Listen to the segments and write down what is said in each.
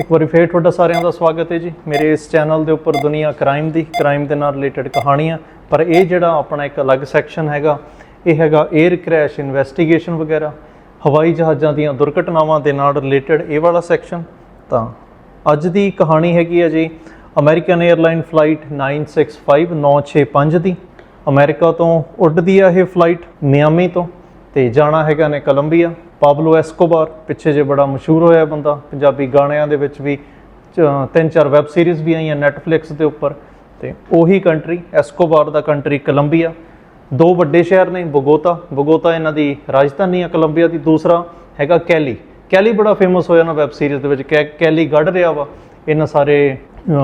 ਇੱਕ ਵਾਰੀ ਫੇਰ ਤੁਹਾਡਾ ਸਾਰਿਆਂ ਦਾ ਸਵਾਗਤ ਹੈ ਜੀ। ਮੇਰੇ ਇਸ ਚੈਨਲ ਦੇ ਉੱਪਰ ਦੁਨੀਆ ਕ੍ਰਾਈਮ ਦੀ, ਕ੍ਰਾਈਮ ਦੇ ਨਾਲ ਰਿਲੇਟਡ ਕਹਾਣੀਆਂ। ਪਰ ਇਹ ਜਿਹੜਾ ਆਪਣਾ ਇੱਕ ਅਲੱਗ ਸੈਕਸ਼ਨ ਹੈਗਾ, ਇਹ ਹੈਗਾ 에ਅਰ ਕ੍ਰੈਸ਼ ਇਨਵੈਸਟੀਗੇਸ਼ਨ ਵਗੈਰਾ। ਹਵਾਈ ਜਹਾਜ਼ਾਂ ਦੀਆਂ ਦੁਰਘਟਨਾਵਾਂ ਦੇ ਨਾਲ ਰਿਲੇਟਡ ਇਹ ਵਾਲਾ ਸੈਕਸ਼ਨ। ਤਾਂ ਅੱਜ ਦੀ ਕਹਾਣੀ ਹੈਗੀ ਹੈ ਜੀ, ਅਮਰੀਕਨ 에ਅਰਲਾਈਨ ਫਲਾਈਟ 965 965 ਦੀ। ਅਮਰੀਕਾ ਤੋਂ ਉੱਡਦੀ ਆ ਇਹ ਫਲਾਈਟ ਮਿਆਮੀ ਤੋਂ। ਤੇ ਜਾਣਾ ਹੈਗਾ ਨੇ ਕੋਲੰਬੀਆ। ਪਾਬਲੋ ਐਸਕੋਬਾਰ ਪਿੱਛੇ ਜੇ ਬੜਾ ਮਸ਼ਹੂਰ ਹੋਇਆ ਬੰਦਾ, ਪੰਜਾਬੀ ਗਾਣਿਆਂ ਦੇ ਵਿੱਚ ਵੀ, ਚ- ਤਿੰਨ ਚਾਰ ਵੈਬ ਸੀਰੀਜ਼ ਵੀ ਆਈਆਂ ਨੈਟਫਲਿਕਸ ਦੇ ਉੱਪਰ, ਤੇ ਉਹੀ ਕੰਟਰੀ ਐਸਕੋਬਾਰ ਦਾ ਕੰਟਰੀ ਕੋਲੰਬੀਆ ਦੋ ਵੱਡੇ ਸ਼ਹਿਰ ਨੇ ਬੋਗੋਤਾ ਬੋਗੋਤਾ ਇਹਨਾਂ ਦੀ ਰਾਜਧਾਨੀ ਹੈ ਕੋਲੰਬੀਆ ਦੀ, ਦੂਸਰਾ ਹੈਗਾ ਕੈਲੀ ਕੈਲੀ ਬੜਾ ਫੇਮਸ ਹੋਇਆ ਨਾ ਵੈਬ ਸੀਰੀਜ਼ ਦੇ ਵਿੱਚ ਕੈ- ਕੈਲੀ ਗੜ ਰਿਹਾ ਵਾ, ਇਹਨਾਂ ਸਾਰੇ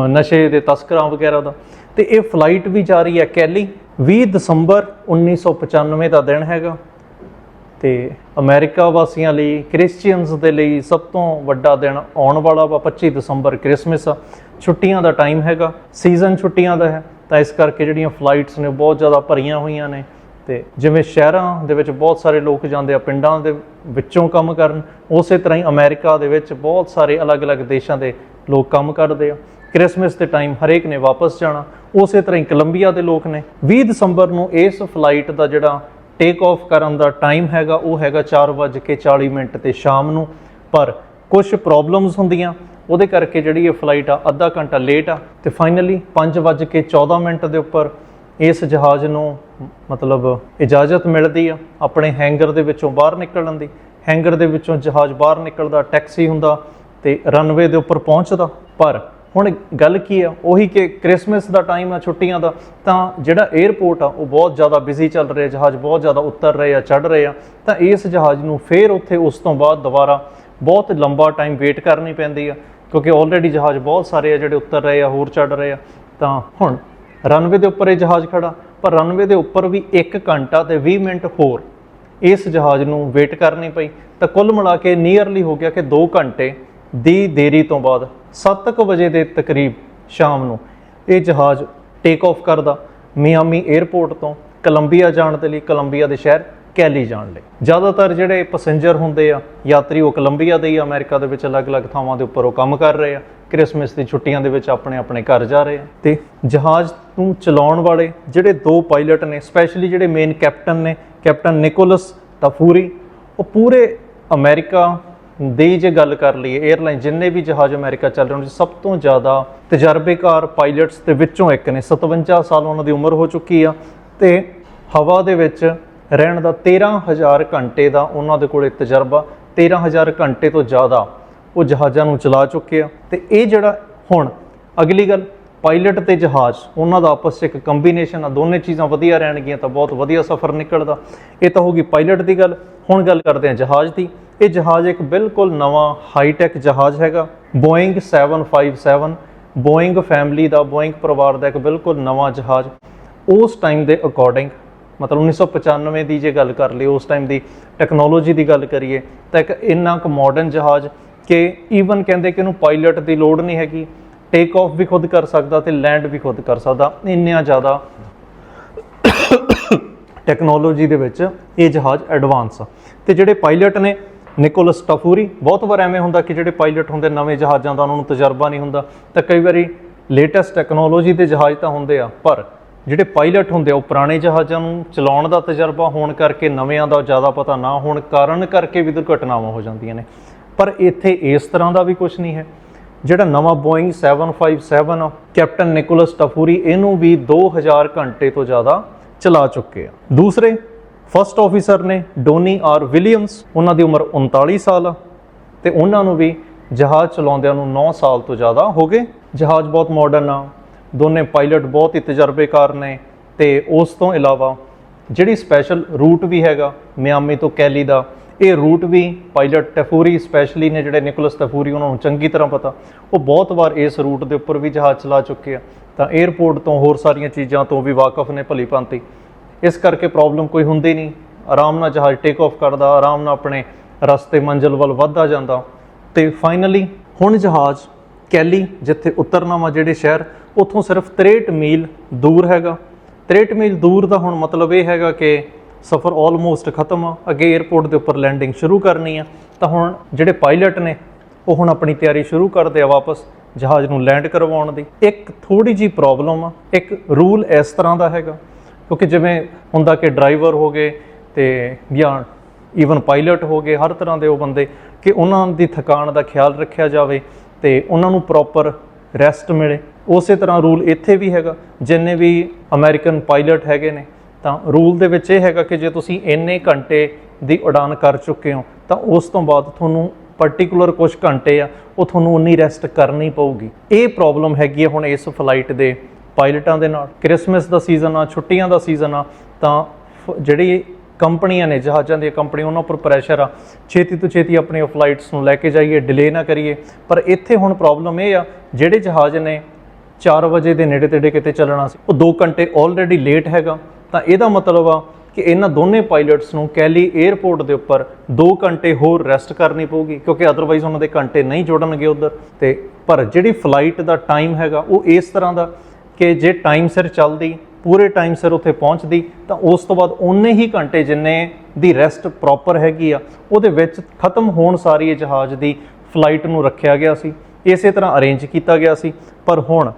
ਨਸ਼ੇ ਦੇ ਤਸਕਰਾਂ ਵਗੈਰਾ ਦਾ, ਤੇ ਇਹ ਫਲਾਈਟ ਵੀ ਜਾ ਰਹੀ ਹੈ ਕੈਲੀ 20 ਦਸੰਬਰ 1995 ਦਾ ਦਿਨ ਹੈਗਾ ਤੇ ਅਮਰੀਕਾ ਵਾਸੀਆਂ ਲਈ ਕ੍ਰਿਸਚੀਅਨਸ ਦੇ ਲਈ ਸਭ ਤੋਂ ਵੱਡਾ ਦਿਨ ਆਉਣ ਵਾਲਾ ਵਾ 25 ਦਸੰਬਰ ਕ੍ਰਿਸਮਸ ਆ। ਛੁੱਟੀਆਂ ਦਾ ਟਾਈਮ ਹੈਗਾ ਸੀਜ਼ਨ ਛੁੱਟੀਆਂ ਦਾ ਹੈ, ਤਾਂ ਇਸ ਕਰਕੇ ਜਿਹੜੀਆਂ ਫਲਾਈਟਸ ਨੇ ਬਹੁਤ ਜ਼ਿਆਦਾ ਭਰੀਆਂ ਹੋਈਆਂ ਨੇ। ਤੇ ਜਿਵੇਂ ਸ਼ਹਿਰਾਂ ਦੇ ਵਿੱਚ ਬਹੁਤ ਸਾਰੇ ਲੋਕ ਜਾਂਦੇ ਆ, ਪਿੰਡਾਂ ਦੇ ਵਿੱਚੋਂ ਕੰਮ ਕਰਨ, ਉਸੇ ਤਰ੍ਹਾਂ ਹੀ ਅਮਰੀਕਾ ਦੇ ਵਿੱਚ ਬਹੁਤ ਸਾਰੇ ਅਲੱਗ-ਅਲੱਗ ਦੇਸ਼ਾਂ ਦੇ ਲੋਕ ਕੰਮ ਕਰਦੇ ਆ। ਕ੍ਰਿਸਮਸ ਦੇ ਟਾਈਮ ਹਰੇਕ ਨੇ ਵਾਪਸ ਜਾਣਾ, ਉਸੇ ਤਰ੍ਹਾਂ ਹੀ ਕੋਲੰਬੀਆ ਦੇ ਲੋਕ ਨੇ। 20 ਦਸੰਬਰ ਨੂੰ ਇਸ ਫਲਾਈਟ ਦਾ ਜਿਹੜਾ ਟੇਕ ਆਫ ਕਰਨ ਦਾ ਟਾਈਮ ਹੈਗਾ, ਉਹ ਹੈਗਾ 4:40 ਮਿੰਟ ਤੇ ਸ਼ਾਮ ਨੂੰ। ਪਰ ਕੁਝ ਪ੍ਰੋਬਲਮਸ ਹੁੰਦੀਆਂ, ਉਹਦੇ ਕਰਕੇ ਜਿਹੜੀ ਇਹ ਫਲਾਈਟ ਆ, ਅੱਧਾ ਘੰਟਾ ਲੇਟ ਆ ਤੇ ਫਾਈਨਲੀ 5:14 ਮਿੰਟ ਦੇ ਉੱਪਰ ਇਸ ਜਹਾਜ਼ ਨੂੰ ਮਤਲਬ ਇਜਾਜ਼ਤ ਮਿਲਦੀ ਆ। ਆਪਣੇ ਹੈਂਗਰ ਦੇ ਵਿੱਚੋਂ ਬਾਹਰ ਨਿਕਲਣ ਦੀ। ਹੈਂਗਰ ਦੇ ਵਿੱਚੋਂ ਜਹਾਜ਼ ਬਾਹਰ ਨਿਕਲਦਾ ਟੈਕਸੀ ਹੁੰਦਾ ਤੇ ਰਨਵੇ ਦੇ ਉੱਪਰ ਪਹੁੰਚਦਾ। ਪਰ ਹੁਣ ਗੱਲ ਕੀ ਆ? ਉਹੀ ਕਿ ਕ੍ਰਿਸਮਸ ਦਾ ਟਾਈਮ ਆ, ਛੁੱਟੀਆਂ ਦਾ, ਤਾਂ ਜਿਹੜਾ 에ਅਰਪੋਰਟ ਆ, ਉਹ ਬਹੁਤ ਜ਼ਿਆਦਾ ਬਿਜ਼ੀ ਚੱਲ ਰਿਹਾ, ਜਹਾਜ਼ ਬਹੁਤ ਜ਼ਿਆਦਾ ਉੱਤਰ ਰਹੇ ਆ ਚੜ ਰਹੇ ਆ, ਤਾਂ ਇਸ ਜਹਾਜ਼ ਨੂੰ ਫੇਰ ਉੱਥੇ ਉਸ ਤੋਂ ਬਾਅਦ ਦੁਬਾਰਾ ਬਹੁਤ ਲੰਬਾ ਟਾਈਮ ਵੇਟ ਕਰਨੀ ਪੈਂਦੀ ਆ, ਕਿਉਂਕਿ ਆਲਰੇਡੀ ਜਹਾਜ਼ ਬਹੁਤ ਸਾਰੇ ਆ ਜਿਹੜੇ ਉੱਤਰ ਰਹੇ ਆ, ਹੋਰ ਚੜ ਰਹੇ ਆ, ਤਾਂ ਹੁਣ ਰਨਵੇ ਦੇ ਉੱਪਰ ਇਹ ਜਹਾਜ਼ ਖੜਾ, ਪਰ ਰਨਵੇ ਦੇ ਉੱਪਰ ਵੀ 1 ਘੰਟਾ ਤੇ 20 ਮਿੰਟ ਹੋਰ ਇਸ ਜਹਾਜ਼ ਨੂੰ ਵੇਟ ਕਰਨੀ ਪਈ, ਤਾਂ ਕੁੱਲ ਮਿਲਾ ਕੇ ਨੀਅਰਲੀ ਹੋ ਗਿਆ ਕਿ 2 ਘੰਟੇ ਦੀ ਦੇਰੀ ਤੋਂ ਬਾਅਦ 7:00 ਵਜੇ ਦੇ ਤਕਰੀਬ ਸ਼ਾਮ ਨੂੰ ਇਹ ਜਹਾਜ਼ ਟੇਕ ਆਫ ਕਰਦਾ। ਮਿਆਮੀ 에ਅਰਪੋਰਟ ਤੋਂ ਕੋਲੰਬੀਆ ਜਾਣ ਦੇ ਲਈ ਕੋਲੰਬੀਆ ਦੇ ਸ਼ਹਿਰ ਕੈਲੀ ਜਾਣ ਲਈ। ਜ਼ਿਆਦਾਤਰ ਜਿਹੜੇ ਪੈਸੇਂਜਰ ਹੁੰਦੇ ਆ ਯਾਤਰੀ ਉਹ ਕੋਲੰਬੀਆ ਦੇ ਹੀ ਆ, ਅਮਰੀਕਾ ਦੇ ਵਿੱਚ ਅਲੱਗ-ਅਲੱਗ ਥਾਵਾਂ ਦੇ ਉੱਪਰ ਉਹ ਕੰਮ ਕਰ ਰਹੇ ਆ। ਕ੍ਰਿਸਮਸ ਦੀ ਛੁੱਟੀਆਂ ਦੇ ਵਿੱਚ ਆਪਣੇ ਆਪਣੇ ਘਰ ਜਾ ਰਹੇ ਆ। ਤੇ ਜਹਾਜ਼ ਨੂੰ ਚਲਾਉਣ ਵਾਲੇ ਜਿਹੜੇ ਦੋ ਪਾਇਲਟ ਨੇ ਸਪੈਸ਼ਲੀ ਜਿਹੜੇ ਮੇਨ ਕੈਪਟਨ ਨੇ ਕੈਪਟਨ ਨਿਕੋਲਸ ਟਾਫੂਰੀ ਉਹ ਪੂਰੇ ਅਮਰੀਕਾ ਦੀ ਜੇ ਗੱਲ ਕਰ ਲਈਏ 에ਅਰਲਾਈਨ ਜਿੰਨੇ ਵੀ ਜਹਾਜ਼ ਅਮਰੀਕਾ ਚੱਲ ਰਹੇ ਉਹਨਾਂ ਸਭ ਤੋਂ ਜ਼ਿਆਦਾ ਤਜਰਬੇਕਾਰ ਪਾਇਲਟਸ ਦੇ ਵਿੱਚੋਂ ਇੱਕ ਨੇ। 57 ਸਾਲ ਉਹਨਾਂ ਦੀ ਉਮਰ ਹੋ ਚੁੱਕੀ ਆ ਤੇ ਹਵਾ ਦੇ ਵਿੱਚ ਰਹਿਣ ਦਾ 13000 ਘੰਟੇ ਦਾ ਉਹਨਾਂ ਦੇ ਕੋਲੇ ਤਜਰਬਾ। 13000 ਘੰਟੇ ਤੋਂ ਜ਼ਿਆਦਾ ਉਹ ਜਹਾਜ਼ਾਂ ਨੂੰ ਚਲਾ ਚੁੱਕੇ ਆ। ਤੇ ਇਹ ਜਿਹੜਾ ਹੁਣ ਅਗਲੀ ਗੱਲ ਪਾਇਲਟ ਤੇ ਜਹਾਜ਼, ਉਹਨਾਂ ਦਾ ਆਪਸ 'ਚ ਇੱਕ ਕੰਬੀਨੇਸ਼ਨ ਆ, ਦੋਨੇ ਚੀਜ਼ਾਂ ਵਧੀਆ ਰਹਿਣਗੀਆਂ ਤਾਂ ਬਹੁਤ ਵਧੀਆ ਸਫ਼ਰ ਨਿਕਲਦਾ। ਇਹ ਤਾਂ ਹੋਗੀ ਪਾਇਲਟ ਦੀ ਗੱਲ। ਹੁਣ ਗੱਲ ਕਰਦੇ ਹਾਂ ਜਹਾਜ਼ ਦੀ। ਇਹ ਜਹਾਜ਼ ਇੱਕ ਬਿਲਕੁਲ ਨਵਾਂ ਹਾਈਟੈਕ ਜਹਾਜ਼ ਹੈਗਾ। ਬੋਇੰਗ 757 ਬੋਇੰਗ ਫੈਮਿਲੀ ਦਾ ਬੋਇੰਗ ਪਰਿਵਾਰ ਦਾ ਇੱਕ ਬਿਲਕੁਲ ਨਵਾਂ ਜਹਾਜ਼। ਉਸ ਟਾਈਮ ਦੇ ਅਕੋਰਡਿੰਗ ਮਤਲਬ 1995 ਦੀ ਜੇ ਗੱਲ ਕਰ ਲਈ ਉਸ ਟਾਈਮ ਦੀ ਟੈਕਨੋਲੋਜੀ ਦੀ ਗੱਲ ਕਰੀਏ, ਤਾਂ ਇੱਕ ਇੰਨਾ ਕੁ ਮਾਡਰਨ ਜਹਾਜ਼ ਕਿ ਈਵਨ ਕਹਿੰਦੇ ਕਿ ਇਹਨੂੰ ਪਾਇਲਟ ਦੀ ਲੋੜ ਨਹੀਂ ਹੈਗੀ। ਟੇਕ ਆਫ ਵੀ ਖੁਦ ਕਰ ਸਕਦਾ ਤੇ ਲੈਂਡ ਵੀ ਖੁਦ ਕਰ ਸਕਦਾ। ਇੰਨਾ ਜ਼ਿਆਦਾ ਟੈਕਨੋਲੋਜੀ ਦੇ ਵਿੱਚ ਇਹ ਜਹਾਜ਼ ਐਡਵਾਂਸ ਆ। ਤੇ ਜਿਹੜੇ ਪਾਇਲਟ ਨੇ ਨਿਕੋਲਸ ਟਫੂਰੀ, ਬਹੁਤ ਵਾਰ ਐਵੇਂ ਹੁੰਦਾ ਕਿ ਜਿਹੜੇ ਪਾਇਲਟ ਹੁੰਦੇ, ਨਵੇਂ ਜਹਾਜ਼ਾਂ ਦਾ ਉਹਨਾਂ ਨੂੰ ਤਜਰਬਾ ਨਹੀਂ ਹੁੰਦਾ। ਤਾਂ ਕਈ ਵਾਰੀ ਲੇਟੈਸਟ ਟੈਕਨੋਲੋਜੀ ਦੇ ਜਹਾਜ਼ ਤਾਂ ਹੁੰਦੇ ਆ, ਪਰ ਜਿਹੜੇ ਪਾਇਲਟ ਹੁੰਦੇ ਆ, ਉਹ ਪੁਰਾਣੇ ਜਹਾਜ਼ਾਂ ਨੂੰ ਚਲਾਉਣ ਦਾ ਤਜਰਬਾ ਹੋਣ ਕਰਕੇ, ਨਵਿਆਂ ਦਾ ਜ਼ਿਆਦਾ ਪਤਾ ਨਾ ਹੋਣ ਕਾਰਨ ਕਰਕੇ ਵੀ ਦੁਰਘਟਨਾਵਾਂ ਹੋ ਜਾਂਦੀਆਂ ਨੇ। ਪਰ ਇੱਥੇ ਇਸ ਤਰ੍ਹਾਂ ਦਾ ਵੀ ਕੁਝ ਨਹੀਂ ਹੈ। ਜਿਹੜਾ ਨਵਾਂ ਬੋਇੰਗ 757 ਆ ਕੈਪਟਨ ਨਿਕੋਲਸ ਟਫੂਰੀ, ਇਹਨੂੰ ਵੀ 2000 ਘੰਟੇ ਤੋਂ ਜ਼ਿਆਦਾ ਚਲਾ ਚੁੱਕੇ ਆ। ਦੂਸਰੇ ਫਸਟ ਆਫੀਸਰ ਨੇ ਡੋਨੀ ਆਰ ਵਿਲੀਅਮਸ ਉਹਨਾਂ ਦੀ ਉਮਰ 39 ਸਾਲ ਆ ਤੇ ਉਹਨਾਂ ਨੂੰ ਵੀ ਜਹਾਜ਼ ਚਲਾਉਂਦਿਆਂ ਨੂੰ 9 ਸਾਲ ਤੋਂ ਜ਼ਿਆਦਾ ਹੋ ਗਏ। ਜਹਾਜ਼ ਬਹੁਤ ਮਾਡਰਨ ਆ, ਦੋਨੇ ਪਾਇਲਟ ਬਹੁਤ ਹੀ ਤਜਰਬੇਕਾਰ ਨੇ ਤੇ ਉਸ ਤੋਂ ਇਲਾਵਾ ਜਿਹੜੀ ਸਪੈਸ਼ਲ ਰੂਟ ਵੀ ਹੈਗਾ, ਮਿਆਮੀ ਤੋਂ ਕੈਲੀ ਦਾ, ਇਹ ਰੂਟ ਵੀ ਪਾਇਲਟ ਟੈਫੂਰੀ ਸਪੈਸ਼ਲੀ ਨੇ, ਜਿਹੜੇ ਨਿਕੋਲਸ ਟੈਫੂਰੀ ਉਹਨਾਂ ਨੂੰ ਚੰਗੀ ਤਰ੍ਹਾਂ ਪਤਾ, ਉਹ ਬਹੁਤ ਵਾਰ ਇਸ ਰੂਟ ਦੇ ਉੱਪਰ ਵੀ ਜਹਾਜ਼ ਚਲਾ ਚੁੱਕੇ ਆ। ਤਾਂ 에ਅਰਪੋਰਟ ਤੋਂ ਹੋਰ ਸਾਰੀਆਂ ਚੀਜ਼ਾਂ ਤੋਂ ਵੀ ਵਾਕਿਫ ਨੇ ਭਲੀ ਭਾਂਤੀ। ਇਸ ਕਰਕੇ ਪ੍ਰੋਬਲਮ ਕੋਈ ਹੁੰਦੀ ਨਹੀਂ। ਆਰਾਮ ਨਾਲ ਜਹਾਜ਼ ਟੇਕ ਆਫ ਕਰਦਾ, ਆਰਾਮ ਨਾਲ ਆਪਣੇ ਰਸਤੇ ਮੰਜ਼ਿਲ ਵੱਲ ਵੱਧਦਾ ਜਾਂਦਾ। ਤੇ ਫਾਈਨਲੀ ਹੁਣ ਜਹਾਜ਼ ਕੈਲੀ, ਜਿੱਥੇ ਉਤਰਨਾ ਵਾ ਜਿਹੜੇ ਸ਼ਹਿਰ, ਉੱਥੋਂ ਸਿਰਫ 63 ਮੀਲ ਦੂਰ ਹੈਗਾ। 63 ਮੀਲ ਦੂਰ ਦਾ ਹੁਣ ਮਤਲਬ ਇਹ ਹੈਗਾ ਕਿ ਸਫ਼ਰ ਆਲਮੋਸਟ ਖਤਮ ਆ। ਅੱਗੇ 에ਅਰਪੋਰਟ ਦੇ ਉੱਪਰ ਲੈਂਡਿੰਗ ਸ਼ੁਰੂ ਕਰਨੀ ਆ। ਤਾਂ ਹੁਣ ਜਿਹੜੇ ਪਾਇਲਟ ਨੇ, ਉਹ ਹੁਣ ਆਪਣੀ ਤਿਆਰੀ ਸ਼ੁਰੂ ਕਰਦੇ ਆ ਵਾਪਸ ਜਹਾਜ਼ ਨੂੰ ਲੈਂਡ ਕਰਵਾਉਣ ਦੀ। ਇੱਕ ਥੋੜੀ ਜੀ ਪ੍ਰੋਬਲਮ ਆ। ਇੱਕ ਰੂਲ ਇਸ ਤਰ੍ਹਾਂ ਦਾ ਹੈਗਾ ਕਿਉਂਕਿ ਜਿਵੇਂ ਹੁੰਦਾ ਕਿ ਡਰਾਈਵਰ ਹੋ ਗਏ ਤੇ ਜਾਂ ਈਵਨ ਪਾਇਲਟ ਹੋ ਗਏ, ਹਰ ਤਰ੍ਹਾਂ ਦੇ ਉਹ ਬੰਦੇ, ਕਿ ਉਹਨਾਂ ਦੀ ਥਕਾਨ ਦਾ ਖਿਆਲ ਰੱਖਿਆ ਜਾਵੇ ਤੇ ਉਹਨਾਂ ਨੂੰ ਪ੍ਰੋਪਰ ਰੈਸਟ ਮਿਲੇ। ਉਸੇ ਤਰ੍ਹਾਂ ਰੂਲ ਇੱਥੇ ਵੀ ਹੈਗਾ, ਜਿੰਨੇ ਵੀ ਅਮਰੀਕਨ ਪਾਇਲਟ ਹੈਗੇ ਨੇ, ਤਾਂ ਰੂਲ ਦੇ ਵਿੱਚ ਇਹ ਹੈਗਾ ਕਿ ਜੇ ਤੁਸੀਂ ਇੰਨੇ ਘੰਟੇ ਦੀ ਉਡਾਨ ਕਰ ਚੁੱਕੇ ਹੋ, ਤਾਂ ਉਸ ਤੋਂ ਬਾਅਦ ਤੁਹਾਨੂੰ ਪਾਰਟਿਕੂਲਰ ਕੁਝ ਘੰਟੇ ਆ, ਉਹ ਤੁਹਾਨੂੰ ਉਨੀ ਰੈਸਟ ਕਰਨੀ ਪਊਗੀ। ਇਹ ਪ੍ਰੋਬਲਮ ਹੈਗੀ ਹੈ ਹੁਣ ਇਸ ਫਲਾਈਟ ਦੇ ਪਾਇਲਟਾਂ ਦੇ ਨਾਲ, ਕ੍ਰਿਸਮਸ ਦਾ ਸੀਜ਼ਨ ਆ, ਛੁੱਟੀਆਂ ਦਾ ਸੀਜ਼ਨ ਆ, ਤਾਂ ਫ- ਜਿਹੜੀ ਕੰਪਨੀਆਂ ਨੇ, ਜਹਾਜ਼ਾਂ ਦੀਆਂ ਕੰਪਨੀਆਂ, ਉਹਨਾਂ ਉੱਪਰ ਪ੍ਰੈਸ਼ਰ ਆ। ਛੇਤੀ ਤੋਂ ਛੇਤੀ ਆਪਣੀਆਂ ਫਲਾਈਟਸ ਨੂੰ ਲੈ ਕੇ ਜਾਈਏ ਡਿਲੇ ਨਾ ਕਰੀਏ। ਪਰ ਇੱਥੇ ਹੁਣ ਪ੍ਰੋਬਲਮ ਇਹ ਆ, ਜਿਹੜੇ ਜਹਾਜ਼ ਨੇ 4 ਵਜੇ ਦੇ ਨੇੜੇ ਤੇੜੇ ਕਿਤੇ ਚੱਲਣਾ ਸੀ, ਉਹ 2 ਘੰਟੇ ਆਲਰੇਡੀ ਲੇਟ ਹੈਗਾ। ਤਾਂ ਇਹਦਾ ਮਤਲਬ ਆ ਕਿ ਇਹਨਾਂ ਦੋਨੇ ਪਾਇਲਟਸ ਨੂੰ ਕੈਲੀ 에ਅਰਪੋਰਟ ਦੇ ਉੱਪਰ 2 ਘੰਟੇ ਹੋਰ ਰੈਸਟ ਕਰਨੀ ਪਊਗੀ, ਕਿਉਂਕਿ ਅਦਰਵਾਈਜ਼ ਉਹਨਾਂ ਦੇ ਘੰਟੇ ਨਹੀਂ ਜੁੜਨਗੇ ਉਧਰ। ਤੇ ਪਰ ਜਿਹੜੀ ਫਲਾਈਟ ਦਾ ਟਾਈਮ ਹੈਗਾ, ਉਹ ਇਸ ਤਰ੍ਹਾਂ ਦਾ ਕਿ ਜੇ ਟਾਈਮ ਸਿਰ ਚੱਲਦੀ, ਪੂਰੇ ਟਾਈਮ ਸਿਰ ਉੱਥੇ ਪਹੁੰਚਦੀ, ਤਾਂ ਉਸ ਤੋਂ ਬਾਅਦ ਉਨੇ ਹੀ ਘੰਟੇ ਜਿੰਨੇ ਦੀ ਰੈਸਟ ਪ੍ਰੋਪਰ ਹੈਗੀ ਆ, ਉਹਦੇ ਵਿੱਚ ਖਤਮ ਹੋਣ ਸਾਰੀ ਇਹ ਜਹਾਜ਼ ਦੀ ਫਲਾਈਟ ਨੂੰ ਰੱਖਿਆ ਗਿਆ ਸੀ। ਇਸੇ ਤਰ੍ਹਾਂ ਅਰੇਂਜ ਕੀਤਾ ਗਿਆ ਸੀ। ਪਰ ਹੁਣ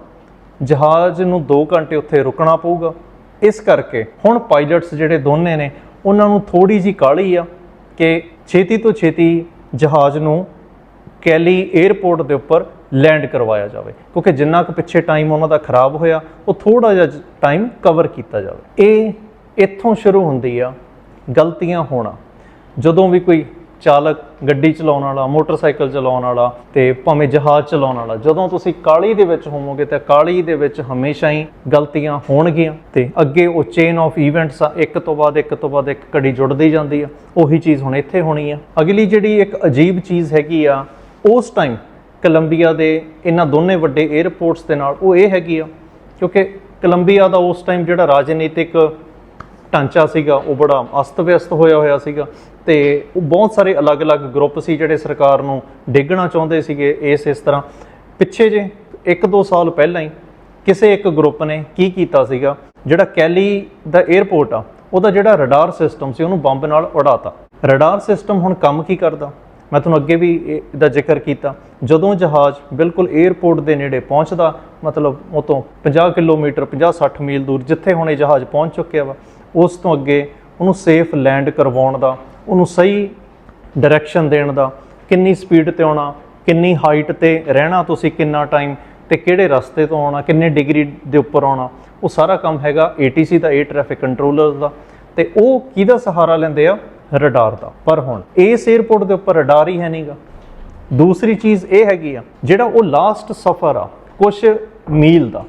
ਜਹਾਜ਼ ਨੂੰ 2 ਘੰਟੇ ਉੱਥੇ ਰੁਕਣਾ ਪਊਗਾ। ਇਸ ਕਰਕੇ ਹੁਣ ਪਾਇਲਟਸ ਜਿਹੜੇ ਦੋਨੇ ਨੇ, ਉਹਨਾਂ ਨੂੰ ਥੋੜੀ ਜੀ ਕਾਹਲੀ ਆ ਕਿ ਛੇਤੀ ਤੋਂ ਛੇਤੀ ਜਹਾਜ਼ ਨੂੰ ਕੈਲੀ 에ਅਰਪੋਰਟ ਦੇ ਉੱਪਰ ਲੈਂਡ ਕਰਵਾਇਆ ਜਾਵੇ। ਕਿਉਂਕਿ ਜਿੰਨਾ ਕੁ ਪਿੱਛੇ ਟਾਈਮ ਉਹਨਾਂ ਦਾ ਖਰਾਬ ਹੋਇਆ, ਉਹ ਥੋੜਾ ਜਿਹਾ ਟਾਈਮ ਕਵਰ ਕੀਤਾ ਜਾਵੇ। ਇਹ ਇੱਥੋਂ ਸ਼ੁਰੂ ਹੁੰਦੀ ਆ, ਗਲਤੀਆਂ ਹੋਣਾ। ਜਦੋਂ ਵੀ ਕੋਈ ਚਾਲਕ ਗੱਡੀ ਚਲਾਉਣ ਵਾਲਾ, ਮੋਟਰਸਾਈਕਲ ਚਲਾਉਣ ਵਾਲਾ ਤੇ ਭਾਵੇਂ ਜਹਾਜ਼ ਚਲਾਉਣ ਵਾਲਾ, ਜਦੋਂ ਤੁਸੀਂ ਕਾਲੀ ਦੇ ਵਿੱਚ ਹੋਵੋਗੇ ਤਾਂ ਕਾਲੀ ਦੇ ਵਿੱਚ ਹਮੇਸ਼ਾ ਹੀ ਗਲਤੀਆਂ ਹੋਣਗੀਆਂ ਤੇ ਅੱਗੇ ਉਹ ਚੇਨ ਆਫ ਇਵੈਂਟਸ ਆ, ਇੱਕ ਤੋਂ ਬਾਅਦ ਇੱਕ ਤੋਂ ਬਾਅਦ ਇੱਕ ਕੜੀ ਜੁੜਦੀ ਜਾਂਦੀ ਆ, ਉਹੀ ਚੀਜ਼ ਹੁਣ ਇੱਥੇ ਹੋਣੀ ਆ। ਅਗਲੀ ਜਿਹੜੀ ਇੱਕ ਅਜੀਬ ਚੀਜ਼ ਹੈਗੀ ਆ, ਉਸ ਟਾਈਮ ਕੋਲੰਬੀਆ ਦੇ ਇਹਨਾਂ ਦੋਨੇ ਵੱਡੇ 에ਅਰਪੋਰਟਸ ਦੇ ਨਾਲ, ਉਹ ਇਹ ਹੈਗੀ ਆ, ਕਿਉਂਕਿ ਕੋਲੰਬੀਆ ਦਾ ਉਸ ਟਾਈਮ ਜਿਹੜਾ ਰਾਜਨੀਤਿਕ ਢਾਂਚਾ ਸੀਗਾ, ਉਹ ਬੜਾ ਅਸਤ-ਵਿਅਸਤ ਹੋਇਆ ਹੋਇਆ ਸੀਗਾ ਤੇ ਉਹ ਬਹੁਤ ਸਾਰੇ ਅਲੱਗ-ਅਲੱਗ ਗਰੁੱਪ ਸੀ ਜਿਹੜੇ ਸਰਕਾਰ ਨੂੰ ਡੇਗਣਾ ਚਾਹੁੰਦੇ ਸੀਗੇ ਇਸ ਇਸ ਤਰ੍ਹਾਂ। ਪਿੱਛੇ ਜੇ 1-2 ਸਾਲ ਪਹਿਲਾਂ ਹੀ ਕਿਸੇ ਇੱਕ ਗਰੁੱਪ ਨੇ ਕੀ ਕੀਤਾ ਸੀਗਾ, ਜਿਹੜਾ ਕੈਲੀ ਦਾ 에ਅਰਪੋਰਟ ਆ, ਉਹਦਾ ਜਿਹੜਾ ਰਡਾਰ ਸਿਸਟਮ ਸੀ, ਉਹਨੂੰ ਬੰਬ ਨਾਲ ਉਡਾਤਾ। ਰਡਾਰ ਸਿਸਟਮ ਹੁਣ ਕੰਮ ਕੀ ਕਰਦਾ? ਮੈਂ ਤੁਹਾਨੂੰ ਅੱਗੇ ਵੀ ਇਹ- ਇਹਦਾ ਜ਼ਿਕਰ ਕੀਤਾ। ਜਦੋਂ ਜਹਾਜ਼ ਬਿਲਕੁਲ 에ਅਰਪੋਰਟ ਦੇ ਨੇੜੇ ਪਹੁੰਚਦਾ, ਮਤਲਬ ਉਹ ਤੋਂ 50 ਕਿਲੋਮੀਟਰ 50-60 ਮੀਲ ਦੂਰ ਜਿੱਥੇ ਹੁਣ ਇਹ ਜਹਾਜ਼ ਪਹੁੰਚ ਚੁੱਕਿਆ ਵਾ, ਉਸ ਤੋਂ ਅੱਗੇ ਉਹਨੂੰ ਸੇਫ ਲੈਂਡ ਕਰਵਾਉਣ ਦਾ, ਉਹਨੂੰ ਸਹੀ ਡਾਇਰੈਕਸ਼ਨ ਦੇਣ ਦਾ, ਕਿੰਨੀ ਸਪੀਡ ਤੇ ਆਉਣਾ, ਕਿੰਨੀ ਹਾਈਟ ਤੇ ਰਹਿਣਾ ਤੁਸੀਂ, ਕਿੰਨਾ ਟਾਈਮ ਤੇ ਕਿਹੜੇ ਰਸਤੇ ਤੋਂ ਆਉਣਾ, ਕਿੰਨੇ ਡਿਗਰੀ ਦੇ ਉੱਪਰ ਆਉਣਾ, ਉਹ ਸਾਰਾ ਕੰਮ ਹੈਗਾ ATC ਦਾ ਏਅਰ ਟ੍ਰੈਫਿਕ ਕੰਟਰੋਲਰ ਦਾ। ਤੇ ਉਹ ਕਿਹਦਾ ਸਹਾਰਾ ਲੈਂਦੇ ਆ? ਰਡਾਰ ਦਾ। ਪਰ ਹੁਣ ਇਸ 에어ਪੋਰਟ ਦੇ ਉੱਪਰ ਰਡਾਰ ਹੀ ਹੈ ਨਹੀਂਗਾ। ਦੂਸਰੀ ਚੀਜ਼ ਇਹ ਹੈਗੀ ਆ, ਜਿਹੜਾ ਉਹ ਲਾਸਟ ਸਫ਼ਰ ਆ ਕੁਝ ਮੀਲ ਦਾ,